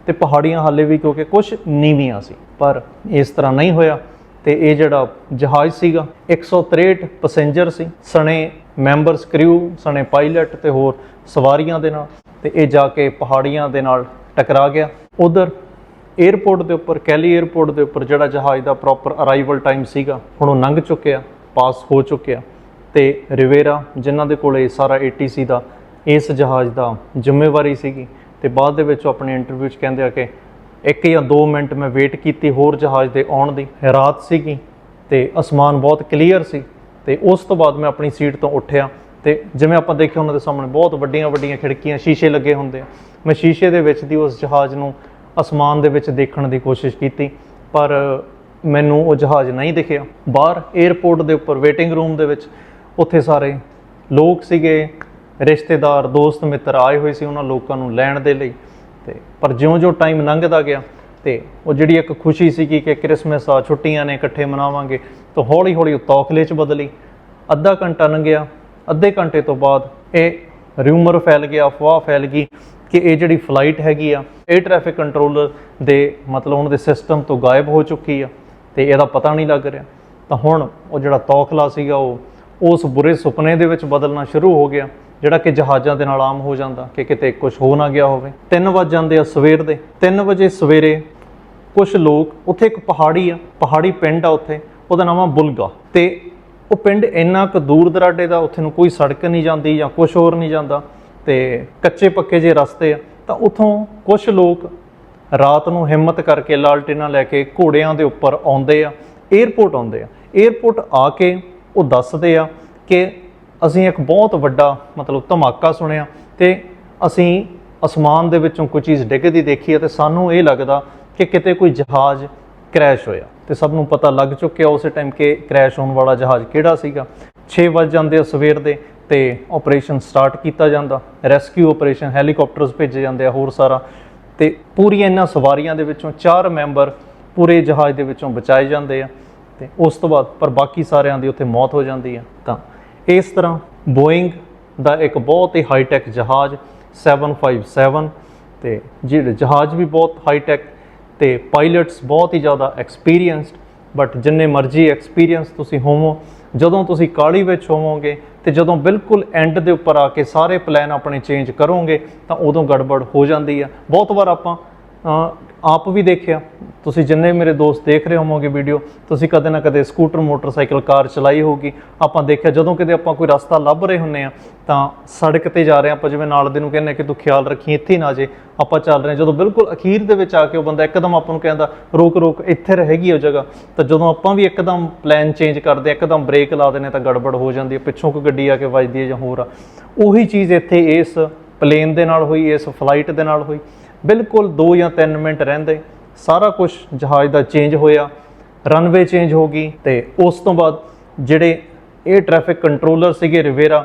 ਤੇ ਪਹਾੜੀਆਂ ਹਾਲੇ ਵੀ ਕਿਉਂਕਿ ਕੁਝ ਨੀਵੀਆਂ ਸੀ, ਪਰ ਇਸ ਤਰ੍ਹਾਂ ਨਹੀਂ ਹੋਇਆ। ਤੇ ਇਹ ਜਿਹੜਾ ਜਹਾਜ਼ ਸੀਗਾ 163 ਪੈਸੇਂਜਰ ਸੀ, ਸਣੇ ਮੈਂਬਰਸ ਕ੍ਰਿਊ ਸਣੇ ਪਾਇਲਟ ਤੇ ਹੋਰ ਸਵਾਰੀਆਂ ਦੇ ਨਾਲ। ਤੇ ਇਹ ਜਾ ਕੇ ਪਹਾੜੀਆਂ ਦੇ ਨਾਲ ਟਕਰਾ ਗਿਆ। ਉਧਰ 에ਅਰਪੋਰਟ ਦੇ ਉੱਪਰ, ਕੈਲੀ 에ਅਰਪੋਰਟ ਦੇ ਉੱਪਰ ਜਿਹੜਾ ਜਹਾਜ਼ ਦਾ ਪ੍ਰੋਪਰ ਅਰਾਈਵਲ ਟਾਈਮ ਸੀਗਾ, ਹੁਣ ਉਹ ਲੰਘ ਚੁੱਕਿਆ ਪਾਸ ਹੋ ਚੁੱਕਿਆ। ਤੇ ਰਿਵੇਰਾ, ਜਿਨ੍ਹਾਂ ਦੇ ਕੋਲੇ ਸਾਰਾ ATC ਦਾ, ਇਸ ਜਹਾਜ਼ ਦਾ ਜ਼ਿੰਮੇਵਾਰੀ ਸੀਗੀ। ਤੇ ਬਾਅਦ ਦੇ ਵਿੱਚ ਉਹ ਆਪਣੇ ਇੰਟਰਵਿਊ 'ਚ ਕਹਿੰਦੇ ਆ ਕਿ ਇੱਕ ਜਾਂ 2 ਮਿੰਟ ਮੈਂ ਵੇਟ ਕੀਤੀ ਹੋਰ ਜਹਾਜ਼ ਦੇ ਆਉਣ ਦੀ। ਰਾਤ ਸੀਗੀ ਤੇ ਅਸਮਾਨ ਬਹੁਤ ਕਲੀਅਰ ਸੀ। ਤੇ ਉਸ ਤੋਂ ਬਾਅਦ ਮੈਂ ਆਪਣੀ ਸੀਟ ਤੋਂ ਉੱਠਿਆ। ਤੇ ਜਿਵੇਂ ਆਪਾਂ ਦੇਖਿਆ ਉਹਨਾਂ ਦੇ ਸਾਹਮਣੇ ਬਹੁਤ ਵੱਡੀਆਂ ਵੱਡੀਆਂ ਖਿੜਕੀਆਂ, ਸ਼ੀਸ਼ੇ ਲੱਗੇ ਹੁੰਦੇ ਆ। ਮੈਂ ਸ਼ੀਸ਼ੇ ਦੇ ਵਿੱਚ ਦੀ ਉਸ ਜਹਾਜ਼ ਨੂੰ ਅਸਮਾਨ ਦੇ ਵਿੱਚ ਦੇਖਣ ਦੀ ਕੋਸ਼ਿਸ਼ ਕੀਤੀ, ਪਰ ਮੈਨੂੰ ਉਹ ਜਹਾਜ਼ ਨਹੀਂ ਦਿਖਿਆ। ਬਾਹਰ 에ਅਰਪੋਰਟ ਦੇ ਉੱਪਰ ਵੇਟਿੰਗ ਰੂਮ ਦੇ ਵਿੱਚ ਉੱਥੇ ਸਾਰੇ ਲੋਕ ਸੀਗੇ, ਰਿਸ਼ਤੇਦਾਰ, ਦੋਸਤ, ਮਿੱਤਰ ਆਏ ਹੋਏ ਸੀ ਉਹਨਾਂ ਲੋਕਾਂ ਨੂੰ ਲੈਣ ਦੇ ਲਈ। ਤੇ ਪਰ ਜਿਉਂ-ਜਿਉਂ ਟਾਈਮ ਲੰਘਦਾ ਗਿਆ ਤੇ ਉਹ ਜਿਹੜੀ ਇੱਕ ਖੁਸ਼ੀ ਸੀਗੀ ਕਿ ਕ੍ਰਿਸਮਸ ਆ, ਛੁੱਟੀਆਂ ਨੇ, ਇਕੱਠੇ ਮਨਾਵਾਂਗੇ, ਤਾਂ ਹੌਲੀ-ਹੌਲੀ ਉਹ ਤੌਖਲੇ 'ਚ ਬਦਲੀ। ਅੱਧਾ ਘੰਟਾ ਲੰਘਿਆ ਅੱਧੇ ਘੰਟੇ ਤੋਂ ਬਾਅਦ ਇਹ ਰਿਊਮਰ ਫੈਲ ਗਿਆ, ਅਫਵਾਹ ਫੈਲ ਗਈ ਕਿ ਇਹ ਜਿਹੜੀ ਫਲਾਈਟ ਹੈਗੀ ਆ, ਇਹ ਟ੍ਰੈਫਿਕ ਕੰਟਰੋਲਰ ਦੇ ਮਤਲਬ ਉਹਨਾਂ ਦੇ ਸਿਸਟਮ ਤੋਂ ਗਾਇਬ ਹੋ ਚੁੱਕੀ ਆ ਤੇ ਇਹਦਾ ਪਤਾ ਨਹੀਂ ਲੱਗ ਰਿਹਾ। ਤਾਂ ਹੁਣ ਉਹ ਜਿਹੜਾ ਤੌਖਲਾ ਸੀਗਾ ਉਹ ਉਸ ਬੁਰੇ ਸੁਪਨੇ ਦੇ ਵਿੱਚ ਬਦਲਣਾ ਸ਼ੁਰੂ ਹੋ ਗਿਆ, ਜਿਹੜਾ ਕਿ ਜਹਾਜ਼ਾਂ ਦੇ ਨਾਲ ਆਮ ਹੋ ਜਾਂਦਾ ਕਿ ਕਿਤੇ ਕੁਝ ਹੋ ਨਾ ਗਿਆ ਹੋਵੇ। 3 ਵਜ ਜਾਂਦੇ ਆ ਸਵੇਰ ਦੇ 3 ਵਜੇ ਸਵੇਰੇ ਕੁਝ ਲੋਕ, ਉੱਥੇ ਇੱਕ ਪਹਾੜੀ ਆ, ਪਹਾੜੀ ਪਿੰਡ ਆ ਉੱਥੇ, ਉਹਦਾ ਨਾਮ ਆ ਬੁਲਗਾ। ਤੇ ਉਹ ਪਿੰਡ ਇੰਨਾ ਕੁ ਦੂਰ ਦਰਾਡੇ ਦਾ, ਉੱਥੇ ਨੂੰ ਕੋਈ ਸੜਕ ਨਹੀਂ ਜਾਂਦੀ ਜਾਂ ਕੁਝ ਹੋਰ ਨਹੀਂ ਜਾਂਦਾ ਤੇ ਕੱਚੇ ਪੱਕੇ ਜੇ ਰਸਤੇ ਆ, ਤਾਂ ਉੱਥੋਂ ਕੁਝ ਲੋਕ ਰਾਤ ਨੂੰ ਹਿੰਮਤ ਕਰਕੇ ਲਾਲਟੇਨਾਂ ਲੈ ਕੇ ਘੋੜਿਆਂ ਦੇ ਉੱਪਰ ਆਉਂਦੇ ਆ 에ਅਰਪੋਰਟ ਆਉਂਦੇ ਆ। 에ਅਰਪੋਰਟ ਆ ਕੇ ਉਹ ਦੱਸਦੇ ਆ ਕਿ ਅਸੀਂ ਇੱਕ ਬਹੁਤ ਵੱਡਾ ਮਤਲਬ ਧਮਾਕਾ ਸੁਣਿਆ ਤੇ ਅਸੀਂ ਅਸਮਾਨ ਦੇ ਵਿੱਚੋਂ ਕੋਈ ਚੀਜ਼ ਡਿੱਗਦੀ ਦੇਖੀ ਹੈ ਤੇ ਸਾਨੂੰ ਇਹ ਲੱਗਦਾ ਕਿ ਕਿਤੇ ਕੋਈ ਜਹਾਜ਼ ਕ੍ਰੈਸ਼ ਹੋਇਆ। ਤੇ ਸਭ ਨੂੰ ਪਤਾ ਲੱਗ ਚੁੱਕਿਆ ਉਸੇ ਟਾਈਮ ਕਿ ਕ੍ਰੈਸ਼ ਹੋਣ ਵਾਲਾ ਜਹਾਜ਼ ਕਿਹੜਾ ਸੀਗਾ। 6 ਵਜ ਜਾਂਦੇ ਆ ਸਵੇਰ ਦੇ ਤੇ ਆਪਰੇਸ਼ਨ ਸਟਾਰਟ ਕੀਤਾ ਜਾਂਦਾ। ਰੈਸਕਿਊ ਆਪਰੇਸ਼ਨ ਹੈਲੀਕਾਪਟਰਸ ਭੇਜੇ ਜਾਂਦੇ ਆ ਹੋਰ ਸਾਰਾ। ਤੇ ਪੂਰੀਆਂ ਇਹਨਾਂ ਸਵਾਰੀਆਂ ਦੇ ਵਿੱਚੋਂ ਚਾਰ ਮੈਂਬਰ ਪੂਰੇ ਜਹਾਜ਼ ਦੇ ਵਿੱਚੋਂ ਬਚਾਏ ਜਾਂਦੇ ਆ। ਤੇ ਉਸ ਤੋਂ ਬਾਅਦ ਪਰ ਬਾਕੀ ਸਾਰਿਆਂ ਦੀ ਉੱਥੇ ਮੌਤ ਹੋ ਜਾਂਦੀ ਆ। ਤਾਂ ਇਸ ਤਰ੍ਹਾਂ ਬੋਇੰਗ ਦਾ ਇੱਕ ਬਹੁਤ ਹੀ ਹਾਈ ਟੈਕ ਜਹਾਜ਼ 757 ਤੇ ਜਿਹੜੇ ਜਹਾਜ਼ ਵੀ ਬਹੁਤ ਹਾਈ ਟੈਕ ਤੇ ਪਾਇਲਟਸ ਬਹੁਤ ਹੀ ਜ਼ਿਆਦਾ ਐਕਸਪੀਰੀਅੰਸਡ ਬਟ ਜਿੰਨੇ ਮਰਜ਼ੀ ਐਕਸਪੀਰੀਅੰਸ ਤੁਸੀਂ ਹੋਵੋ, ਜਦੋਂ ਤੁਸੀਂ ਕਾਲੀ ਵਿੱਚ ਹੋਵੋਗੇ ਤੇ ਜਦੋਂ ਬਿਲਕੁਲ ਐਂਡ ਦੇ ਉੱਪਰ ਆ ਕੇ ਸਾਰੇ ਪਲਾਨ ਆਪਣੇ ਚੇਂਜ ਕਰੋਗੇ, ਤਾਂ ਉਦੋਂ ਗੜਬੜ ਹੋ ਜਾਂਦੀ ਆ। ਬਹੁਤ ਵਾਰ ਆਪਾਂ ਆਪ ਵੀ ਦੇਖਿਆ। ਤੁਸੀਂ ਜਿੰਨੇ ਮੇਰੇ ਦੋਸਤ ਦੇਖ ਰਹੇ ਹੋਵੋਗੇ ਵੀਡੀਓ ਤੁਸੀਂ ਕਦੇ ਨਾ ਕਦੇ ਸਕੂਟਰ ਮੋਟਰਸਾਈਕਲ ਕਾਰ ਚਲਾਈ ਹੋਊਗੀ। ਆਪਾਂ ਦੇਖਿਆ ਜਦੋਂ ਕਿਤੇ ਆਪਾਂ ਕੋਈ ਰਸਤਾ ਲੱਭ ਰਹੇ ਹੁੰਨੇ ਆ ਤਾਂ ਸੜਕ ਤੇ ਜਾ ਰਹੇ ਆ ਆਪਾਂ ਜਿਵੇਂ ਨਾਲ ਦੇ ਨੂੰ ਕਹਿੰਦੇ ਕਿ ਤੂੰ ਖਿਆਲ ਰੱਖੀ ਇੱਥੇ ਨਾ ਜੇ ਆਪਾਂ ਚੱਲ ਰਹੇ ਹਾਂ ਜਦੋਂ ਬਿਲਕੁਲ ਅਖੀਰ ਦੇ ਵਿੱਚ ਆ ਕੇ ਉਹ ਬੰਦਾ ਇੱਕਦਮ ਆਪਾਂ ਨੂੰ ਕਹਿੰਦਾ ਰੋਕ ਰੋਕ ਇੱਥੇ ਰਹੇਗੀ ਉਹ ਜਗ੍ਹਾ। ਤਾਂ ਜਦੋਂ ਆਪਾਂ ਵੀ ਇੱਕਦਮ ਪਲਾਨ ਚੇਂਜ ਕਰਦੇ ਹਾਂ, ਇੱਕਦਮ ਬ੍ਰੇਕ ਲਾ ਦਿੰਦੇ ਹਾਂ ਤਾਂ ਗੜਬੜ ਹੋ ਜਾਂਦੀ ਹੈ ਪਿੱਛੋਂ ਕੋਈ ਗੱਡੀ ਆ ਕੇ ਵੱਜਦੀ ਹੈ ਜਾਂ ਹੋਰ ਆ। ਉਹੀ ਚੀਜ਼ ਇੱਥੇ ਇਸ ਪਲੇਨ ਦੇ ਨਾਲ ਹੋਈ ਇਸ ਫਲਾਈਟ ਦੇ ਨਾਲ ਹੋਈ। ਬਿਲਕੁਲ 2 ਜਾਂ 3 ਮਿੰਟ ਰਹਿੰਦੇ। ਸਾਰਾ ਕੁਝ ਜਹਾਜ਼ ਦਾ ਚੇਂਜ ਹੋਇਆ। ਰਨਵੇ ਚੇਂਜ ਹੋ ਗਈ ਤੇ ਉਸ ਤੋਂ ਬਾਅਦ ਜਿਹੜੇ ਇਹ ਟ੍ਰੈਫਿਕ ਕੰਟਰੋਲਰ ਸੀਗੇ ਰਿਵੇਰਾ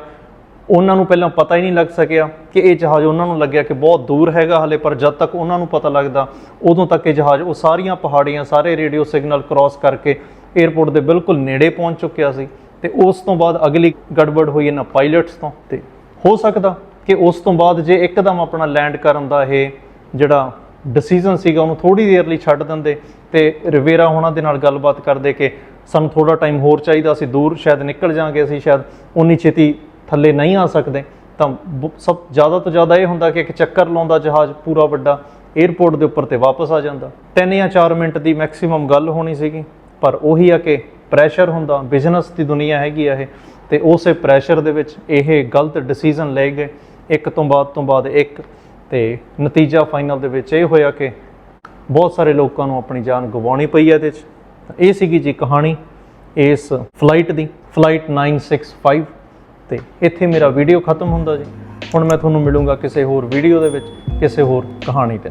ਉਹਨਾਂ ਨੂੰ ਪਹਿਲਾਂ ਪਤਾ ਹੀ ਨਹੀਂ ਲੱਗ ਸਕਿਆ ਕਿ ਇਹ ਜਹਾਜ਼ ਉਹਨਾਂ ਨੂੰ ਲੱਗਿਆ ਕਿ ਬਹੁਤ ਦੂਰ ਹੈਗਾ ਹਲੇ, ਪਰ ਜਦ ਤੱਕ ਉਹਨਾਂ ਨੂੰ ਪਤਾ ਲੱਗਦਾ, ਉਦੋਂ ਤੱਕ ਇਹ ਜਹਾਜ਼ ਉਹ ਸਾਰੀਆਂ ਪਹਾੜੀਆਂ, ਸਾਰੇ ਰੇਡੀਓ ਸਿਗਨਲ ਕ੍ਰਾਸ ਕਰਕੇ 에ਅਰਪੋਰਟ ਦੇ ਬਿਲਕੁਲ ਨੇੜੇ ਪਹੁੰਚ ਚੁੱਕਿਆ ਸੀ ਤੇ ਉਸ ਤੋਂ ਬਾਅਦ ਅਗਲੀ ਗੜਬੜ ਹੋਈ ਇਹਨਾਂ ਪਾਇਲਟਸ ਤੋਂ ਤੇ ਹੋ ਸਕਦਾ ਕਿ ਉਸ ਤੋਂ ਬਾਅਦ ਜੇ ਇੱਕਦਮ ਆਪਣਾ ਲੈਂਡ ਕਰਨ ਦਾ ਇਹ ਜਿਹੜਾ ਡਿਸੀਜਨ ਸੀਗਾ ਉਹਨੂੰ ਥੋੜੀ ਦੇਰ ਲਈ ਛੱਡ ਦਿੰਦੇ ਤੇ ਰਿਵੇਰਾ ਹੋਣਾ ਦੇ ਨਾਲ ਗੱਲਬਾਤ ਕਰਦੇ ਕਿ ਸਾਨੂੰ ਥੋੜਾ ਟਾਈਮ ਹੋਰ ਚਾਹੀਦਾ, ਅਸੀਂ ਦੂਰ ਸ਼ਾਇਦ ਨਿਕਲ ਜਾਾਂਗੇ, ਅਸੀਂ ਸ਼ਾਇਦ ਉਨੀ ਛੇਤੀ ਥੱਲੇ ਨਹੀਂ ਆ ਸਕਦੇ। ਤਾਂ ਬ- ਸਭ ਜ਼ਿਆਦਾ ਤੋਂ ਜ਼ਿਆਦਾ ਇਹ ਹੁੰਦਾ ਕਿ ਇੱਕ ਚੱਕਰ ਲਾਉਂਦਾ ਜਹਾਜ਼ ਪੂਰਾ ਵੱਡਾ 에ਅਰਪੋਰਟ ਦੇ ਉੱਪਰ ਤੇ ਵਾਪਸ ਆ ਜਾਂਦਾ। 3 ਜਾਂ 4 ਮਿੰਟ ਦੀ ਮੈਕਸਿਮਮ ਗੱਲ ਹੋਣੀ ਸੀਗੀ, ਪਰ ਉਹੀ ਆ ਕਿ ਪ੍ਰੈਸ਼ਰ ਹੁੰਦਾ ਬਿਜ਼ਨਸ ਦੀ ਦੁਨੀਆ ਹੈਗੀ ਆ ਇਹ, ਤੇ ਉਸੇ ਪ੍ਰੈਸ਼ਰ ਦੇ ਵਿੱਚ ਇਹ ਗਲਤ ਡਿਸੀਜਨ ਲਏ ਗਏ। ਇੱਕ ਤੋਂ ਬਾਅਦ ਤੋਂ ਬਾਅਦ ਇੱਕ ਤੇ ਨਤੀਜਾ ਫਾਈਨਲ ਦੇ ਵਿੱਚ ਇਹ ਹੋਇਆ ਕਿ ਬਹੁਤ ਸਾਰੇ ਲੋਕਾਂ ਨੂੰ ਆਪਣੀ ਜਾਨ ਗਵਾਉਣੀ ਪਈ ਹੈ ਇਹਦੇ 'ਚ। ਇਹ ਸੀਗੀ ਜੀ ਕਹਾਣੀ ਇਸ ਫਲਾਈਟ ਦੀ ਫਲਾਈਟ 965 ਤੇ ਇੱਥੇ ਮੇਰਾ ਵੀਡੀਓ ਖਤਮ ਹੁੰਦਾ ਜੀ। ਹੁਣ ਮੈਂ ਤੁਹਾਨੂੰ ਮਿਲੂੰਗਾ ਕਿਸੇ ਹੋਰ ਵੀਡੀਓ ਦੇ ਵਿੱਚ, ਕਿਸੇ ਹੋਰ ਕਹਾਣੀ ਤੇ।